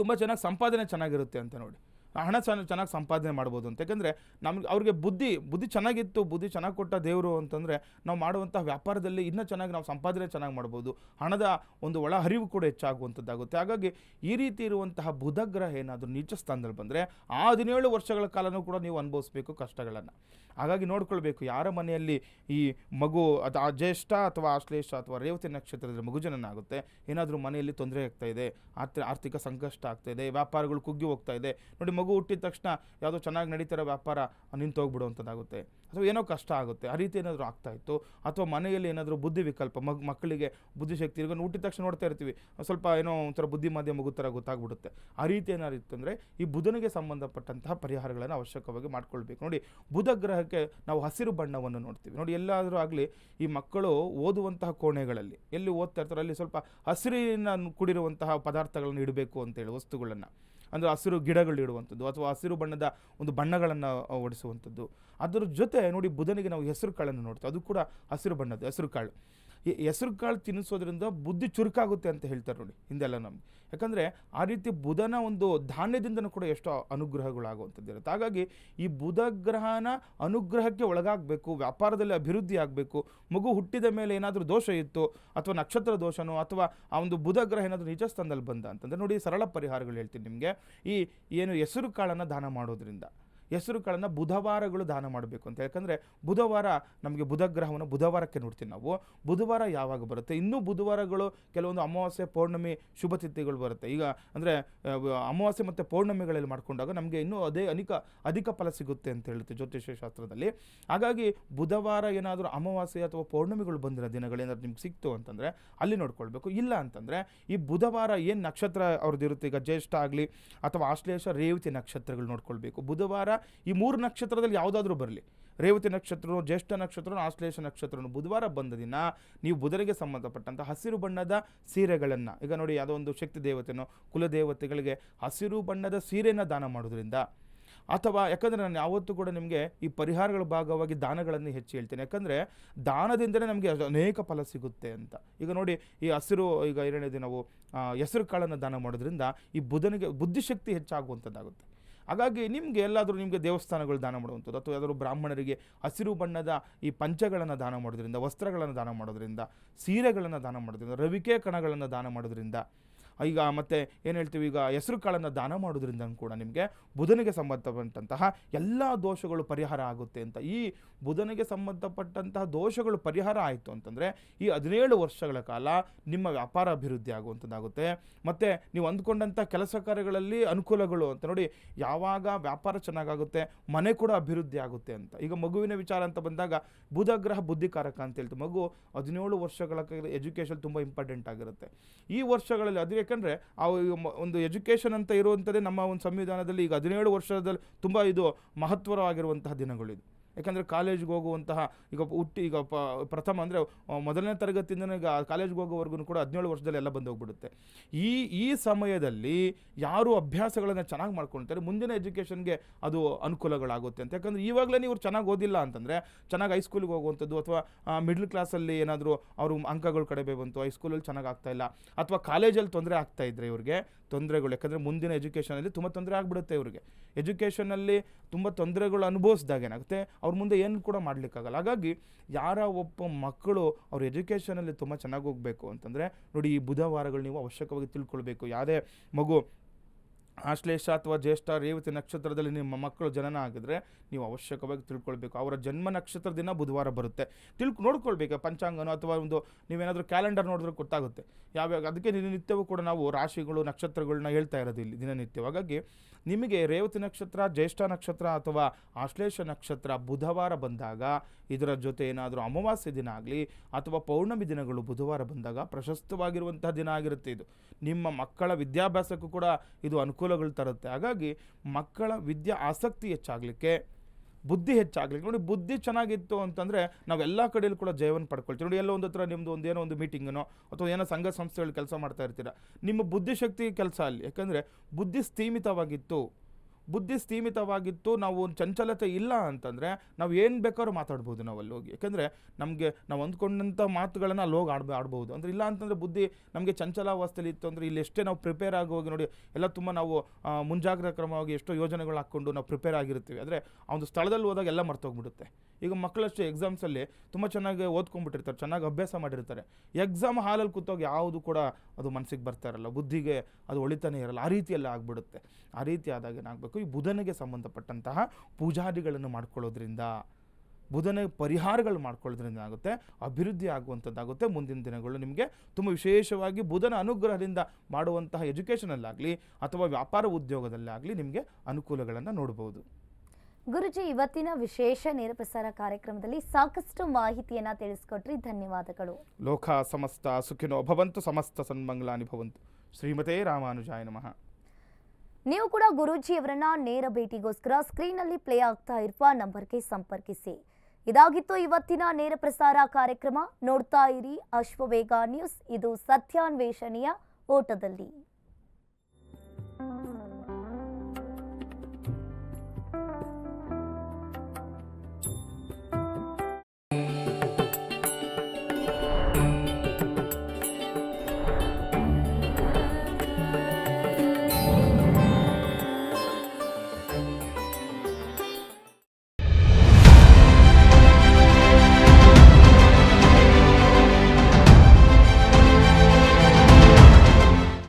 ತುಂಬ ಚೆನ್ನಾಗಿ ಸಂಪಾದನೆ ಚೆನ್ನಾಗಿರುತ್ತೆ ಅಂತ ನೋಡಿ. ಹಣ ಚೆನ್ನಾಗಿ ಚೆನ್ನಾಗಿ ಸಂಪಾದನೆ ಮಾಡ್ಬೋದು ಅಂತ. ಯಾಕಂದರೆ ನಮ್ಗೆ ಅವ್ರಿಗೆ ಬುದ್ಧಿ ಬುದ್ಧಿ ಚೆನ್ನಾಗಿತ್ತು, ಬುದ್ಧಿ ಚೆನ್ನಾಗಿ ಕೊಟ್ಟ ದೇವರು ಅಂತಂದರೆ ನಾವು ಮಾಡುವಂಥ ವ್ಯಾಪಾರದಲ್ಲಿ ಇನ್ನೂ ಚೆನ್ನಾಗಿ ನಾವು ಸಂಪಾದನೆ ಚೆನ್ನಾಗಿ ಮಾಡ್ಬೋದು. ಹಣದ ಒಂದು ಒಳ ಹರಿವು ಕೂಡ ಹೆಚ್ಚಾಗುವಂಥದ್ದಾಗುತ್ತೆ ಹಾಗಾಗಿ ಈ ರೀತಿ ಇರುವಂತಹ ಬುಧಗ್ರಹ ಏನಾದರೂ ನೀಚ ಸ್ಥಾನದಲ್ಲಿ ಬಂದರೆ ಆ ಹದಿನೇಳು ವರ್ಷಗಳ ಕಾಲನೂ ಕೂಡ ನೀವು ಅನುಭವಿಸ್ಬೇಕು ಕಷ್ಟಗಳನ್ನು. ಹಾಗಾಗಿ ನೋಡ್ಕೊಳ್ಬೇಕು, ಯಾರ ಮನೆಯಲ್ಲಿ ಈ ಮಗು, ಅದು ಆ ಜ್ಯೇಷ್ಠ ಅಥವಾ ಆಶ್ಲೇಷ ಅಥವಾ ರೇವತಿ ನಕ್ಷತ್ರದಲ್ಲಿ ಮಗು ಜನನ ಆಗುತ್ತೆ ಏನಾದರೂ ಮನೆಯಲ್ಲಿ ತೊಂದರೆ ಆಗ್ತಾ ಇದೆ, ಆರ್ಥ, ಆರ್ಥಿಕ ಸಂಕಷ್ಟ ಆಗ್ತಾ ಇದೆ, ವ್ಯಾಪಾರಗಳು ಕುಗ್ಗಿ ಹೋಗ್ತಾ ಇದೆ, ನೋಡಿ ಮಗು ಹುಟ್ಟಿದ ತಕ್ಷಣ ಯಾವುದೋ ಚೆನ್ನಾಗಿ ನಡೀತಿರೋ ವ್ಯಾಪಾರ ನಿಂತು ಹೋಗ್ಬಿಡುವಂಥದ್ದಾಗುತ್ತೆ ಅಥವಾ ಏನೋ ಕಷ್ಟ ಆಗುತ್ತೆ, ಆ ರೀತಿ ಏನಾದರೂ ಆಗ್ತಾಯಿತ್ತು ಅಥವಾ ಮನೆಯಲ್ಲಿ ಏನಾದರೂ ಬುದ್ಧಿ ವಿಕಲ್ಪ, ಮಗ್, ಮಕ್ಕಳಿಗೆ ಬುದ್ಧಿಶಕ್ತಿ ಈಗ ಹುಟ್ಟಿದ ತಕ್ಷಣ ನೋಡ್ತಾ ಇರ್ತೀವಿ, ಸ್ವಲ್ಪ ಏನೋ ಒಂಥರ ಬುದ್ಧಿ ಮಾಧ್ಯಮ ಮಗು ಥರ ಗೊತ್ತಾಗ್ಬಿಡುತ್ತೆ. ಆ ರೀತಿ ಏನಾದ್ರು ಇತ್ತು ಅಂದರೆ ಈ ಬುಧನಿಗೆ ಸಂಬಂಧಪಟ್ಟಂತಹ ಪರಿಹಾರಗಳನ್ನು ಅವಶ್ಯಕವಾಗಿ ಮಾಡ್ಕೊಳ್ಬೇಕು. ನೋಡಿ, ಬುಧ ಗ್ರಹಕ್ಕೆ ನಾವು ಹಸಿರು ಬಣ್ಣವನ್ನು ನೋಡ್ತೀವಿ. ನೋಡಿ, ಎಲ್ಲಾದರೂ ಆಗಲಿ ಈ ಮಕ್ಕಳು ಓದುವಂತಹ ಕೋಣೆಗಳಲ್ಲಿ, ಎಲ್ಲಿ ಓದ್ತಾ ಇರ್ತಾರೆ ಅಲ್ಲಿ ಸ್ವಲ್ಪ ಹಸಿರಿನ ಕೂಡಿರುವಂತಹ ಪದಾರ್ಥಗಳನ್ನು ಇಡಬೇಕು ಅಂತೇಳಿ ವಸ್ತುಗಳನ್ನು. ಅಂದರೆ ಹಸಿರು ಗಿಡಗಳು ಇಡುವಂಥದ್ದು ಅಥವಾ ಹಸಿರು ಬಣ್ಣದ ಒಂದು ಬಣ್ಣಗಳನ್ನು ಓಡಿಸುವಂಥದ್ದು. ಅದರ ಜೊತೆ ನೋಡಿ ಬುಧನಿಗೆ ನಾವು ಹೆಸರು ಕಾಳನ್ನು ನೋಡ್ತೀವಿ. ಅದು ಕೂಡ ಹಸಿರು ಬಣ್ಣದ ಹೆಸರು ಕಾಳು. ಈ ಹೆಸರು ಕಾಳು ತಿನ್ನಿಸೋದ್ರಿಂದ ಬುದ್ಧಿ ಚುರುಕಾಗುತ್ತೆ ಅಂತ ಹೇಳ್ತಾರೆ ನೋಡಿ ಹಿಂದೆಲ್ಲ ನಮ್ಗೆ. ಯಾಕಂದರೆ ಆ ರೀತಿ ಬುಧನ ಒಂದು ಧಾನ್ಯದಿಂದನೂ ಕೂಡ ಎಷ್ಟೋ ಅನುಗ್ರಹಗಳಾಗುವಂಥದ್ದು ಇರುತ್ತೆ. ಹಾಗಾಗಿ ಈ ಬುಧ ಗ್ರಹನ ಅನುಗ್ರಹಕ್ಕೆ ಒಳಗಾಗಬೇಕು, ವ್ಯಾಪಾರದಲ್ಲಿ ಅಭಿವೃದ್ಧಿ ಆಗಬೇಕು, ಮಗು ಹುಟ್ಟಿದ ಮೇಲೆ ಏನಾದರೂ ದೋಷ ಇತ್ತು ಅಥವಾ ನಕ್ಷತ್ರ ದೋಷನೋ ಅಥವಾ ಆ ಒಂದು ಬುಧ ಗ್ರಹ ಏನಾದರೂ ನಿಜ ಸ್ಥಾನದಲ್ಲಿ ಬಂದ ಅಂತಂದರೆ ನೋಡಿ ಸರಳ ಪರಿಹಾರಗಳು ಹೇಳ್ತೀನಿ ನಿಮಗೆ. ಈ ಏನು ಹೆಸರು ಕಾಳನ್ನು ದಾನ ಮಾಡೋದ್ರಿಂದ ಹೆಸರು ಕಾಳನ್ನು ಬುಧವಾರಗಳು ದಾನ ಮಾಡಬೇಕು ಅಂತ. ಯಾಕಂದರೆ ಬುಧವಾರ ನಮಗೆ ಬುಧ ಗ್ರಹವನ್ನು ಬುಧವಾರಕ್ಕೆ ನೋಡ್ತೀವಿ ನಾವು. ಬುಧವಾರ ಯಾವಾಗ ಬರುತ್ತೆ? ಇನ್ನೂ ಬುಧವಾರಗಳು ಕೆಲವೊಂದು ಅಮಾವಾಸ್ಯೆ, ಪೌರ್ಣಮಿ ಶುಭ ತಿಥಿಗಳು ಬರುತ್ತೆ. ಈಗ ಅಂದರೆ ಅಮಾವಾಸ್ಯೆ ಮತ್ತು ಪೌರ್ಣಮಿಗಳಲ್ಲಿ ಮಾಡ್ಕೊಂಡಾಗ ನಮಗೆ ಇನ್ನೂ ಅದೇ ಅನೇಕ, ಅಧಿಕ ಫಲ ಸಿಗುತ್ತೆ ಅಂತ ಹೇಳುತ್ತೆ ಜ್ಯೋತಿಷ್ಯ ಶಾಸ್ತ್ರದಲ್ಲಿ. ಹಾಗಾಗಿ ಬುಧವಾರ ಏನಾದರೂ ಅಮಾವಾಸ್ಯೆ ಅಥವಾ ಪೌರ್ಣಮಿಗಳು ಬಂದಿರೋ ದಿನಗಳು ಏನಾದರೂ ನಿಮ್ಗೆ ಸಿಕ್ತು ಅಂತಂದರೆ ಅಲ್ಲಿ ನೋಡ್ಕೊಳ್ಬೇಕು. ಇಲ್ಲ ಅಂತಂದರೆ ಈ ಬುಧವಾರ ಏನು ನಕ್ಷತ್ರ ಅವ್ರದ್ದು ಇರುತ್ತೆ ಈಗ ಜ್ಯೇಷ್ಠ ಆಗಲಿ ಅಥವಾ ಆಶ್ಲೇಷ ರೇವತಿ ನಕ್ಷತ್ರಗಳು ನೋಡ್ಕೊಳ್ಬೇಕು. ಬುಧವಾರ ಈ ಮೂರು ನಕ್ಷತ್ರದಲ್ಲಿ ಯಾವುದಾದ್ರೂ ಬರಲಿ. ರೇವತಿ ನಕ್ಷತ್ರನೋ ಜ್ಯೇಷ್ಠ ನಕ್ಷತ್ರನೋ ಆಶ್ಲೇಷ ನಕ್ಷತ್ರನೋ ಬುಧವಾರ ಬಂದ ದಿನ ನೀವು ಬುಧನಿಗೆ ಸಂಬಂಧಪಟ್ಟಂಥ ಹಸಿರು ಬಣ್ಣದ ಸೀರೆಗಳನ್ನು ಈಗ ನೋಡಿ ಯಾವುದೋ ಒಂದು ಶಕ್ತಿ ದೇವತೆನೋ ಕುಲದೇವತೆಗಳಿಗೆ ಹಸಿರು ಬಣ್ಣದ ಸೀರೆನ ದಾನ ಮಾಡೋದ್ರಿಂದ ಅಥವಾ ಯಾಕಂದರೆ ನಾನು ಯಾವತ್ತೂ ಕೂಡ ನಿಮಗೆ ಈ ಪರಿಹಾರಗಳ ಭಾಗವಾಗಿ ದಾನಗಳನ್ನು ಹೆಚ್ಚು ಹೇಳ್ತೇನೆ. ಯಾಕಂದರೆ ದಾನದಿಂದಲೇ ನಮಗೆ ಅನೇಕ ಫಲ ಸಿಗುತ್ತೆ ಅಂತ. ಈಗ ನೋಡಿ ಈ ಹಸಿರು ಈಗ ಎರಡನೇ ನಾವು ಆ, ಹೆಸರು ಕಾಳನ್ನು ದಾನ ಮಾಡೋದ್ರಿಂದ ಈ ಬುಧನಿಗೆ ಬುದ್ಧಿಶಕ್ತಿ ಹೆಚ್ಚಾಗುವಂಥದ್ದಾಗುತ್ತೆ ಹಾಗಾಗಿ ನಿಮಗೆ ಎಲ್ಲಾದರೂ ನಿಮಗೆ ದೇವಸ್ಥಾನಗಳು ದಾನ ಮಾಡುವಂಥದ್ದು, ಅಥವಾ ಯಾವ್ದಾದ್ರು ಬ್ರಾಹ್ಮಣರಿಗೆ ಹಸಿರು ಬಣ್ಣದ ಈ ಪಂಚಗಳನ್ನು ದಾನ ಮಾಡೋದ್ರಿಂದ, ವಸ್ತ್ರಗಳನ್ನು ದಾನ ಮಾಡೋದ್ರಿಂದ, ಸೀರೆಗಳನ್ನು ದಾನ ಮಾಡೋದ್ರಿಂದ, ರವಿಕೆ ಕಣಗಳನ್ನು ದಾನ ಮಾಡೋದ್ರಿಂದ ಈಗ ಮತ್ತೆ ಏನು ಹೇಳ್ತೀವಿ, ಈಗ ಹೆಸರು ಕಾಳನ್ನು ದಾನ ಮಾಡೋದ್ರಿಂದ ಕೂಡ ನಿಮಗೆ ಬುಧನಿಗೆ ಸಂಬಂಧಪಟ್ಟಂತಹ ಎಲ್ಲ ದೋಷಗಳು ಪರಿಹಾರ ಆಗುತ್ತೆ ಅಂತ. ಈ ಬುಧನಿಗೆ ಸಂಬಂಧಪಟ್ಟಂತಹ ದೋಷಗಳು ಪರಿಹಾರ ಆಯಿತು ಅಂತಂದರೆ ಈ ಹದಿನೇಳು ವರ್ಷಗಳ ಕಾಲ ನಿಮ್ಮ ವ್ಯಾಪಾರ ಅಭಿವೃದ್ಧಿ ಆಗುವಂಥದ್ದಾಗುತ್ತೆ. ಮತ್ತು ನೀವು ಅಂದ್ಕೊಂಡಂಥ ಕೆಲಸ ಕಾರ್ಯಗಳಲ್ಲಿ ಅನುಕೂಲಗಳು ಅಂತ ನೋಡಿ, ಯಾವಾಗ ವ್ಯಾಪಾರ ಚೆನ್ನಾಗಾಗುತ್ತೆ, ಮನೆ ಕೂಡ ಅಭಿವೃದ್ಧಿ ಆಗುತ್ತೆ ಅಂತ. ಈಗ ಮಗುವಿನ ವಿಚಾರ ಅಂತ ಬಂದಾಗ ಬುಧ ಗ್ರಹ ಬುದ್ಧಿಕಾರಕ ಅಂತ ಹೇಳ್ತೀವಿ. ಮಗು ಹದಿನೇಳು ವರ್ಷಗಳ ಎಜುಕೇಷನ್ ತುಂಬ ಇಂಪಾರ್ಟೆಂಟ್ ಆಗಿರುತ್ತೆ. ಈ ವರ್ಷಗಳಲ್ಲಿ ಅದು ಯಾಕಂದರೆ ಆ ಒಂದು ಎಜುಕೇಷನ್ ಅಂತ ಇರುವಂಥದ್ದೇ ನಮ್ಮ ಒಂದು ಸಂವಿಧಾನದಲ್ಲಿ ಈಗ ಹದಿನೇಳು ವರ್ಷದಲ್ಲಿ ತುಂಬ ಇದು ಮಹತ್ವವಾಗಿರುವಂತಹ ದಿನಗಳಿದು ಯಾಕಂದರೆ ಕಾಲೇಜ್ಗೆ ಹೋಗುವಂತಹ ಈಗ ಹುಟ್ಟಿ ಈಗ ಪ ಪ್ರಥಮ ಅಂದರೆ ಮೊದಲನೇ ತರಗತಿಯಿಂದ ಈಗ ಕಾಲೇಜ್ಗೆ ಹೋಗೋವರೆಗೂ ಕೂಡ ಹದಿನೇಳು ವರ್ಷದಲ್ಲಿ ಎಲ್ಲ ಬಂದು ಹೋಗ್ಬಿಡುತ್ತೆ ಈ ಈ ಸಮಯದಲ್ಲಿ ಯಾರು ಅಭ್ಯಾಸಗಳನ್ನು ಚೆನ್ನಾಗಿ ಮಾಡ್ಕೊಳ್ತಾರೆ, ಮುಂದಿನ ಎಜುಕೇಷನ್ಗೆ ಅದು ಅನುಕೂಲಗಳಾಗುತ್ತೆ ಅಂತ. ಯಾಕಂದರೆ ಇವಾಗಲೇ ನೀವು ಚೆನ್ನಾಗಿ ಓದಿಲ್ಲ ಅಂತಂದರೆ, ಚೆನ್ನಾಗಿ ಹೈಸ್ಕೂಲಿಗೆ ಹೋಗುವಂಥದ್ದು ಅಥವಾ ಮಿಡ್ಲ್ ಕ್ಲಾಸಲ್ಲಿ ಏನಾದರೂ ಅವರು ಅಂಕಗಳು ಕಡಿಮೆ ಬಂತು ಹೈಸ್ಕೂಲಲ್ಲಿ ಚೆನ್ನಾಗಿ ಆಗ್ತಾ ಇಲ್ಲ, ಅಥವಾ ಕಾಲೇಜಲ್ಲಿ ತೊಂದರೆ ಆಗ್ತಾ ಇದ್ರೆ ಇವ್ರಿಗೆ ತೊಂದರೆಗಳು, ಯಾಕಂದರೆ ಮುಂದಿನ ಎಜುಕೇಷನಲ್ಲಿ ತುಂಬ ತೊಂದರೆ ಆಗಿಬಿಡುತ್ತೆ ಇವ್ರಿಗೆ. ಎಜುಕೇಷನಲ್ಲಿ ತುಂಬ ತೊಂದರೆಗಳು ಅನುಭವಿಸಿದಾಗ ಏನಾಗುತ್ತೆ ಅವ್ರ ಮುಂದೆ ಏನು ಕೂಡ ಮಾಡಲಿಕ್ಕಾಗಲ್ಲ. ಹಾಗಾಗಿ ಯಾರ ಒಬ್ಬ ಮಕ್ಕಳು ಅವ್ರ ಎಜುಕೇಷನಲ್ಲಿ ತುಂಬ ಚೆನ್ನಾಗಿ ಹೋಗಬೇಕು ಅಂತಂದರೆ ನೋಡಿ ಈ ಬುಧವಾರಗಳು ನೀವು ಅವಶ್ಯಕವಾಗಿ ತಿಳ್ಕೊಳ್ಬೇಕು. ಯಾವುದೇ ಮಗು ಆಶ್ಲೇಷ ಅಥವಾ ಜ್ಯೇಷ್ಠ, ರೇವತಿ ನಕ್ಷತ್ರದಲ್ಲಿ ನಿಮ್ಮ ಮಕ್ಕಳು ಜನನ ಆಗಿದ್ರೆ ನೀವು ಅವಶ್ಯಕವಾಗಿ ತಿಳ್ಕೊಳ್ಬೇಕು. ಅವರ ಜನ್ಮ ನಕ್ಷತ್ರ ದಿನ ಬುಧವಾರ ಬರುತ್ತೆ. ತಿಳ್ಕೊ, ನೋಡ್ಕೊಳ್ಬೇಕು, ಪಂಚಾಂಗನೋ ಅಥವಾ ಒಂದು ನೀವೇನಾದರೂ ಕ್ಯಾಲೆಂಡರ್ ನೋಡಿದ್ರೆ ಗೊತ್ತಾಗುತ್ತೆ. ಯಾವ್ಯಾವ, ಅದಕ್ಕೆ ದಿನನಿತ್ಯವೂ ಕೂಡ ನಾವು ರಾಶಿಗಳು ನಕ್ಷತ್ರಗಳನ್ನ ಹೇಳ್ತಾ ಇರೋದು ಇಲ್ಲಿ ದಿನನಿತ್ಯ. ಹಾಗಾಗಿ ನಿಮಗೆ ರೇವತಿ ನಕ್ಷತ್ರ, ಜ್ಯೇಷ್ಠ ನಕ್ಷತ್ರ ಅಥವಾ ಆಶ್ಲೇಷ ನಕ್ಷತ್ರ ಬುಧವಾರ ಬಂದಾಗ, ಇದರ ಜೊತೆ ಏನಾದರೂ ಅಮಾವಾಸ್ಯೆ ದಿನ ಆಗಲಿ ಅಥವಾ ಪೌರ್ಣಮಿ ದಿನಗಳು ಬುಧವಾರ ಬಂದಾಗ ಪ್ರಶಸ್ತವಾಗಿರುವಂತಹ ದಿನ ಆಗಿರುತ್ತೆ ಇದು. ನಿಮ್ಮ ಮಕ್ಕಳ ವಿದ್ಯಾಭ್ಯಾಸಕ್ಕೂ ಕೂಡ ಇದು ಅನುಕೂಲಗಳು ತರುತ್ತೆ. ಹಾಗಾಗಿ ಮಕ್ಕಳ ವಿದ್ಯಾ ಆಸಕ್ತಿ ಹೆಚ್ಚಾಗಲಿಕ್ಕೆ, ಬುದ್ಧಿ ಹೆಚ್ಚಾಗಲಿಕ್ಕೆ, ನೋಡಿ ಬುದ್ಧಿ ಚೆನ್ನಾಗಿತ್ತು ಅಂತಂದರೆ ನಾವು ಎಲ್ಲ ಕಡೆಯಲ್ಲೂ ಕೂಡ ಜಯವನ್ನು ಪಡ್ಕೊಳ್ತೀವಿ. ನೋಡಿ ಎಲ್ಲೋ ಒಂದು ಹತ್ರ ನಿಮ್ಮದು ಒಂದು ಏನೋ ಒಂದು ಮೀಟಿಂಗನೋ ಅಥವಾ ಏನೋ ಸಂಘ ಸಂಸ್ಥೆಗಳು ಕೆಲಸ ಮಾಡ್ತಾ ಇರ್ತೀರ. ನಿಮ್ಮ ಬುದ್ಧಿಶಕ್ತಿ ಕೆಲಸ ಅಲ್ಲಿ. ಯಾಕಂದರೆ ಬುದ್ಧಿ ಸ್ಥೀಮಿತವಾಗಿತ್ತು. ಬುದ್ಧಿ ಸ್ಥೀಮಿತವಾಗಿತ್ತು ನಾವು ಒಂದು ಚಂಚಲತೆ ಇಲ್ಲ ಅಂತಂದರೆ ನಾವು ಏನು ಬೇಕಾದ್ರೂ ಮಾತಾಡ್ಬೋದು ನಾವು ಅಲ್ಲಿ ಹೋಗಿ. ಯಾಕೆಂದರೆ ನಮಗೆ ನಾವು ಅಂದ್ಕೊಂಡಂಥ ಮಾತುಗಳನ್ನು ಅಲ್ಲಿ ಹೋಗಿ ಆಡ್ಬ, ಆಡ್ಬೋದು. ಅಂದರೆ ಇಲ್ಲ ಅಂತಂದರೆ ಬುದ್ಧಿ ನಮಗೆ ಚಂಚಲಾವಸ್ಥೆಯಲ್ಲಿ ಇತ್ತು ಅಂದರೆ ಇಲ್ಲಿ ಎಷ್ಟೇ ನಾವು ಪ್ರಿಪೇರ್ ಆಗಿ ಹೋಗಿ ನೋಡಿ, ಎಲ್ಲ ತುಂಬ ನಾವು ಮುಂಜಾಗ್ರತೆ ಕ್ರಮವಾಗಿ ಎಷ್ಟೋ ಯೋಜನೆಗಳು ಹಾಕ್ಕೊಂಡು ನಾವು ಪ್ರಿಪೇರ್ ಆಗಿರ್ತೀವಿ. ಆದರೆ ಆ ಒಂದು ಸ್ಥಳದಲ್ಲಿ ಹೋದಾಗ ಎಲ್ಲ ಮರ್ತೋಗ್ಬಿಡುತ್ತೆ. ಈಗ ಮಕ್ಕಳಷ್ಟು ಎಕ್ಸಾಮ್ಸಲ್ಲಿ ತುಂಬ ಚೆನ್ನಾಗಿ ಓದ್ಕೊಂಡ್ಬಿಟ್ಟಿರ್ತಾರೆ, ಚೆನ್ನಾಗಿ ಅಭ್ಯಾಸ ಮಾಡಿರ್ತಾರೆ. ಎಕ್ಸಾಮ್ ಹಾಲಲ್ಲಿ ಕೂತೋಗಿ ಯಾವುದು ಕೂಡ ಅದು ಮನಸ್ಸಿಗೆ ಬರ್ತಾ ಇರಲ್ಲ. ಬುದ್ಧಿಗೆ ಅದು ಒಳಿತಾನೆ ಇರಲ್ಲ. ಆ ರೀತಿಯಲ್ಲಿ ಆಗಿಬಿಡುತ್ತೆ. ಆ ರೀತಿ ಆದಾಗ ಏನಾಗಬೇಕು ಈ ಬುಧನಿಗೆ ಸಂಬಂಧಪಟ್ಟಂತಹ ಪೂಜಾದಿಗಳನ್ನು ಮಾಡ್ಕೊಳ್ಳೋದ್ರಿಂದ ಬುಧನ ಪರಿಹಾರಗಳು ಮಾಡ್ಕೊಳ್ಳೋದ್ರಿಂದ ಆಗುತ್ತೆ ಅಭಿವೃದ್ಧಿ ಆಗುವಂಥದ್ದಾಗುತ್ತೆ. ಮುಂದಿನ ದಿನಗಳು ನಿಮಗೆ ತುಂಬ ವಿಶೇಷವಾಗಿ ಬುಧನ ಅನುಗ್ರಹದಿಂದ ಮಾಡುವಂತಹ ಎಜುಕೇಷನಲ್ಲಾಗಲಿ ಅಥವಾ ವ್ಯಾಪಾರ ಉದ್ಯೋಗದಲ್ಲಾಗಲಿ ನಿಮಗೆ ಅನುಕೂಲಗಳನ್ನು ನೋಡ್ಬೋದು. ಗುರುಜಿ ಇವತ್ತಿನ ವಿಶೇಷ ನೇರ ಪ್ರಸಾರ ಕಾರ್ಯಕ್ರಮದಲ್ಲಿ ಸಾಕಷ್ಟು ಮಾಹಿತಿಯನ್ನ ತಿಳಿಸ್ಕೊಟ್ರಿ. ಧನ್ಯವಾದಗಳು. ಲೋಕ ಸಮಸ್ತ ಸುಖಿನೋ ಭವಂತು ಸಮಸ್ತ ಸನ್ಮಂಗಲಾನಿ ಭವಂತು. ಶ್ರೀಮತೇ ರಾಮಾನುಜಾಯ ನಮಃ. ನೀವು ಕೂಡ ಗುರೂಜಿಯವರನ್ನ ನೇರ ಭೇಟಿಗೋಸ್ಕರ ಸ್ಕ್ರೀನಲ್ಲಿ ಪ್ಲೇ ಆಗ್ತಾ ಇರುವ ನಂಬರ್ಗೆ ಸಂಪರ್ಕಿಸಿ. ಇದಾಗಿತ್ತು ಇವತ್ತಿನ ನೇರ ಪ್ರಸಾರ ಕಾರ್ಯಕ್ರಮ. ನೋಡ್ತಾ ಇರಿ ಅಶ್ವವೇಗ ನ್ಯೂಸ್. ಇದು ಸತ್ಯಾನ್ವೇಷಣೆಯ ಓಟದಲ್ಲಿ.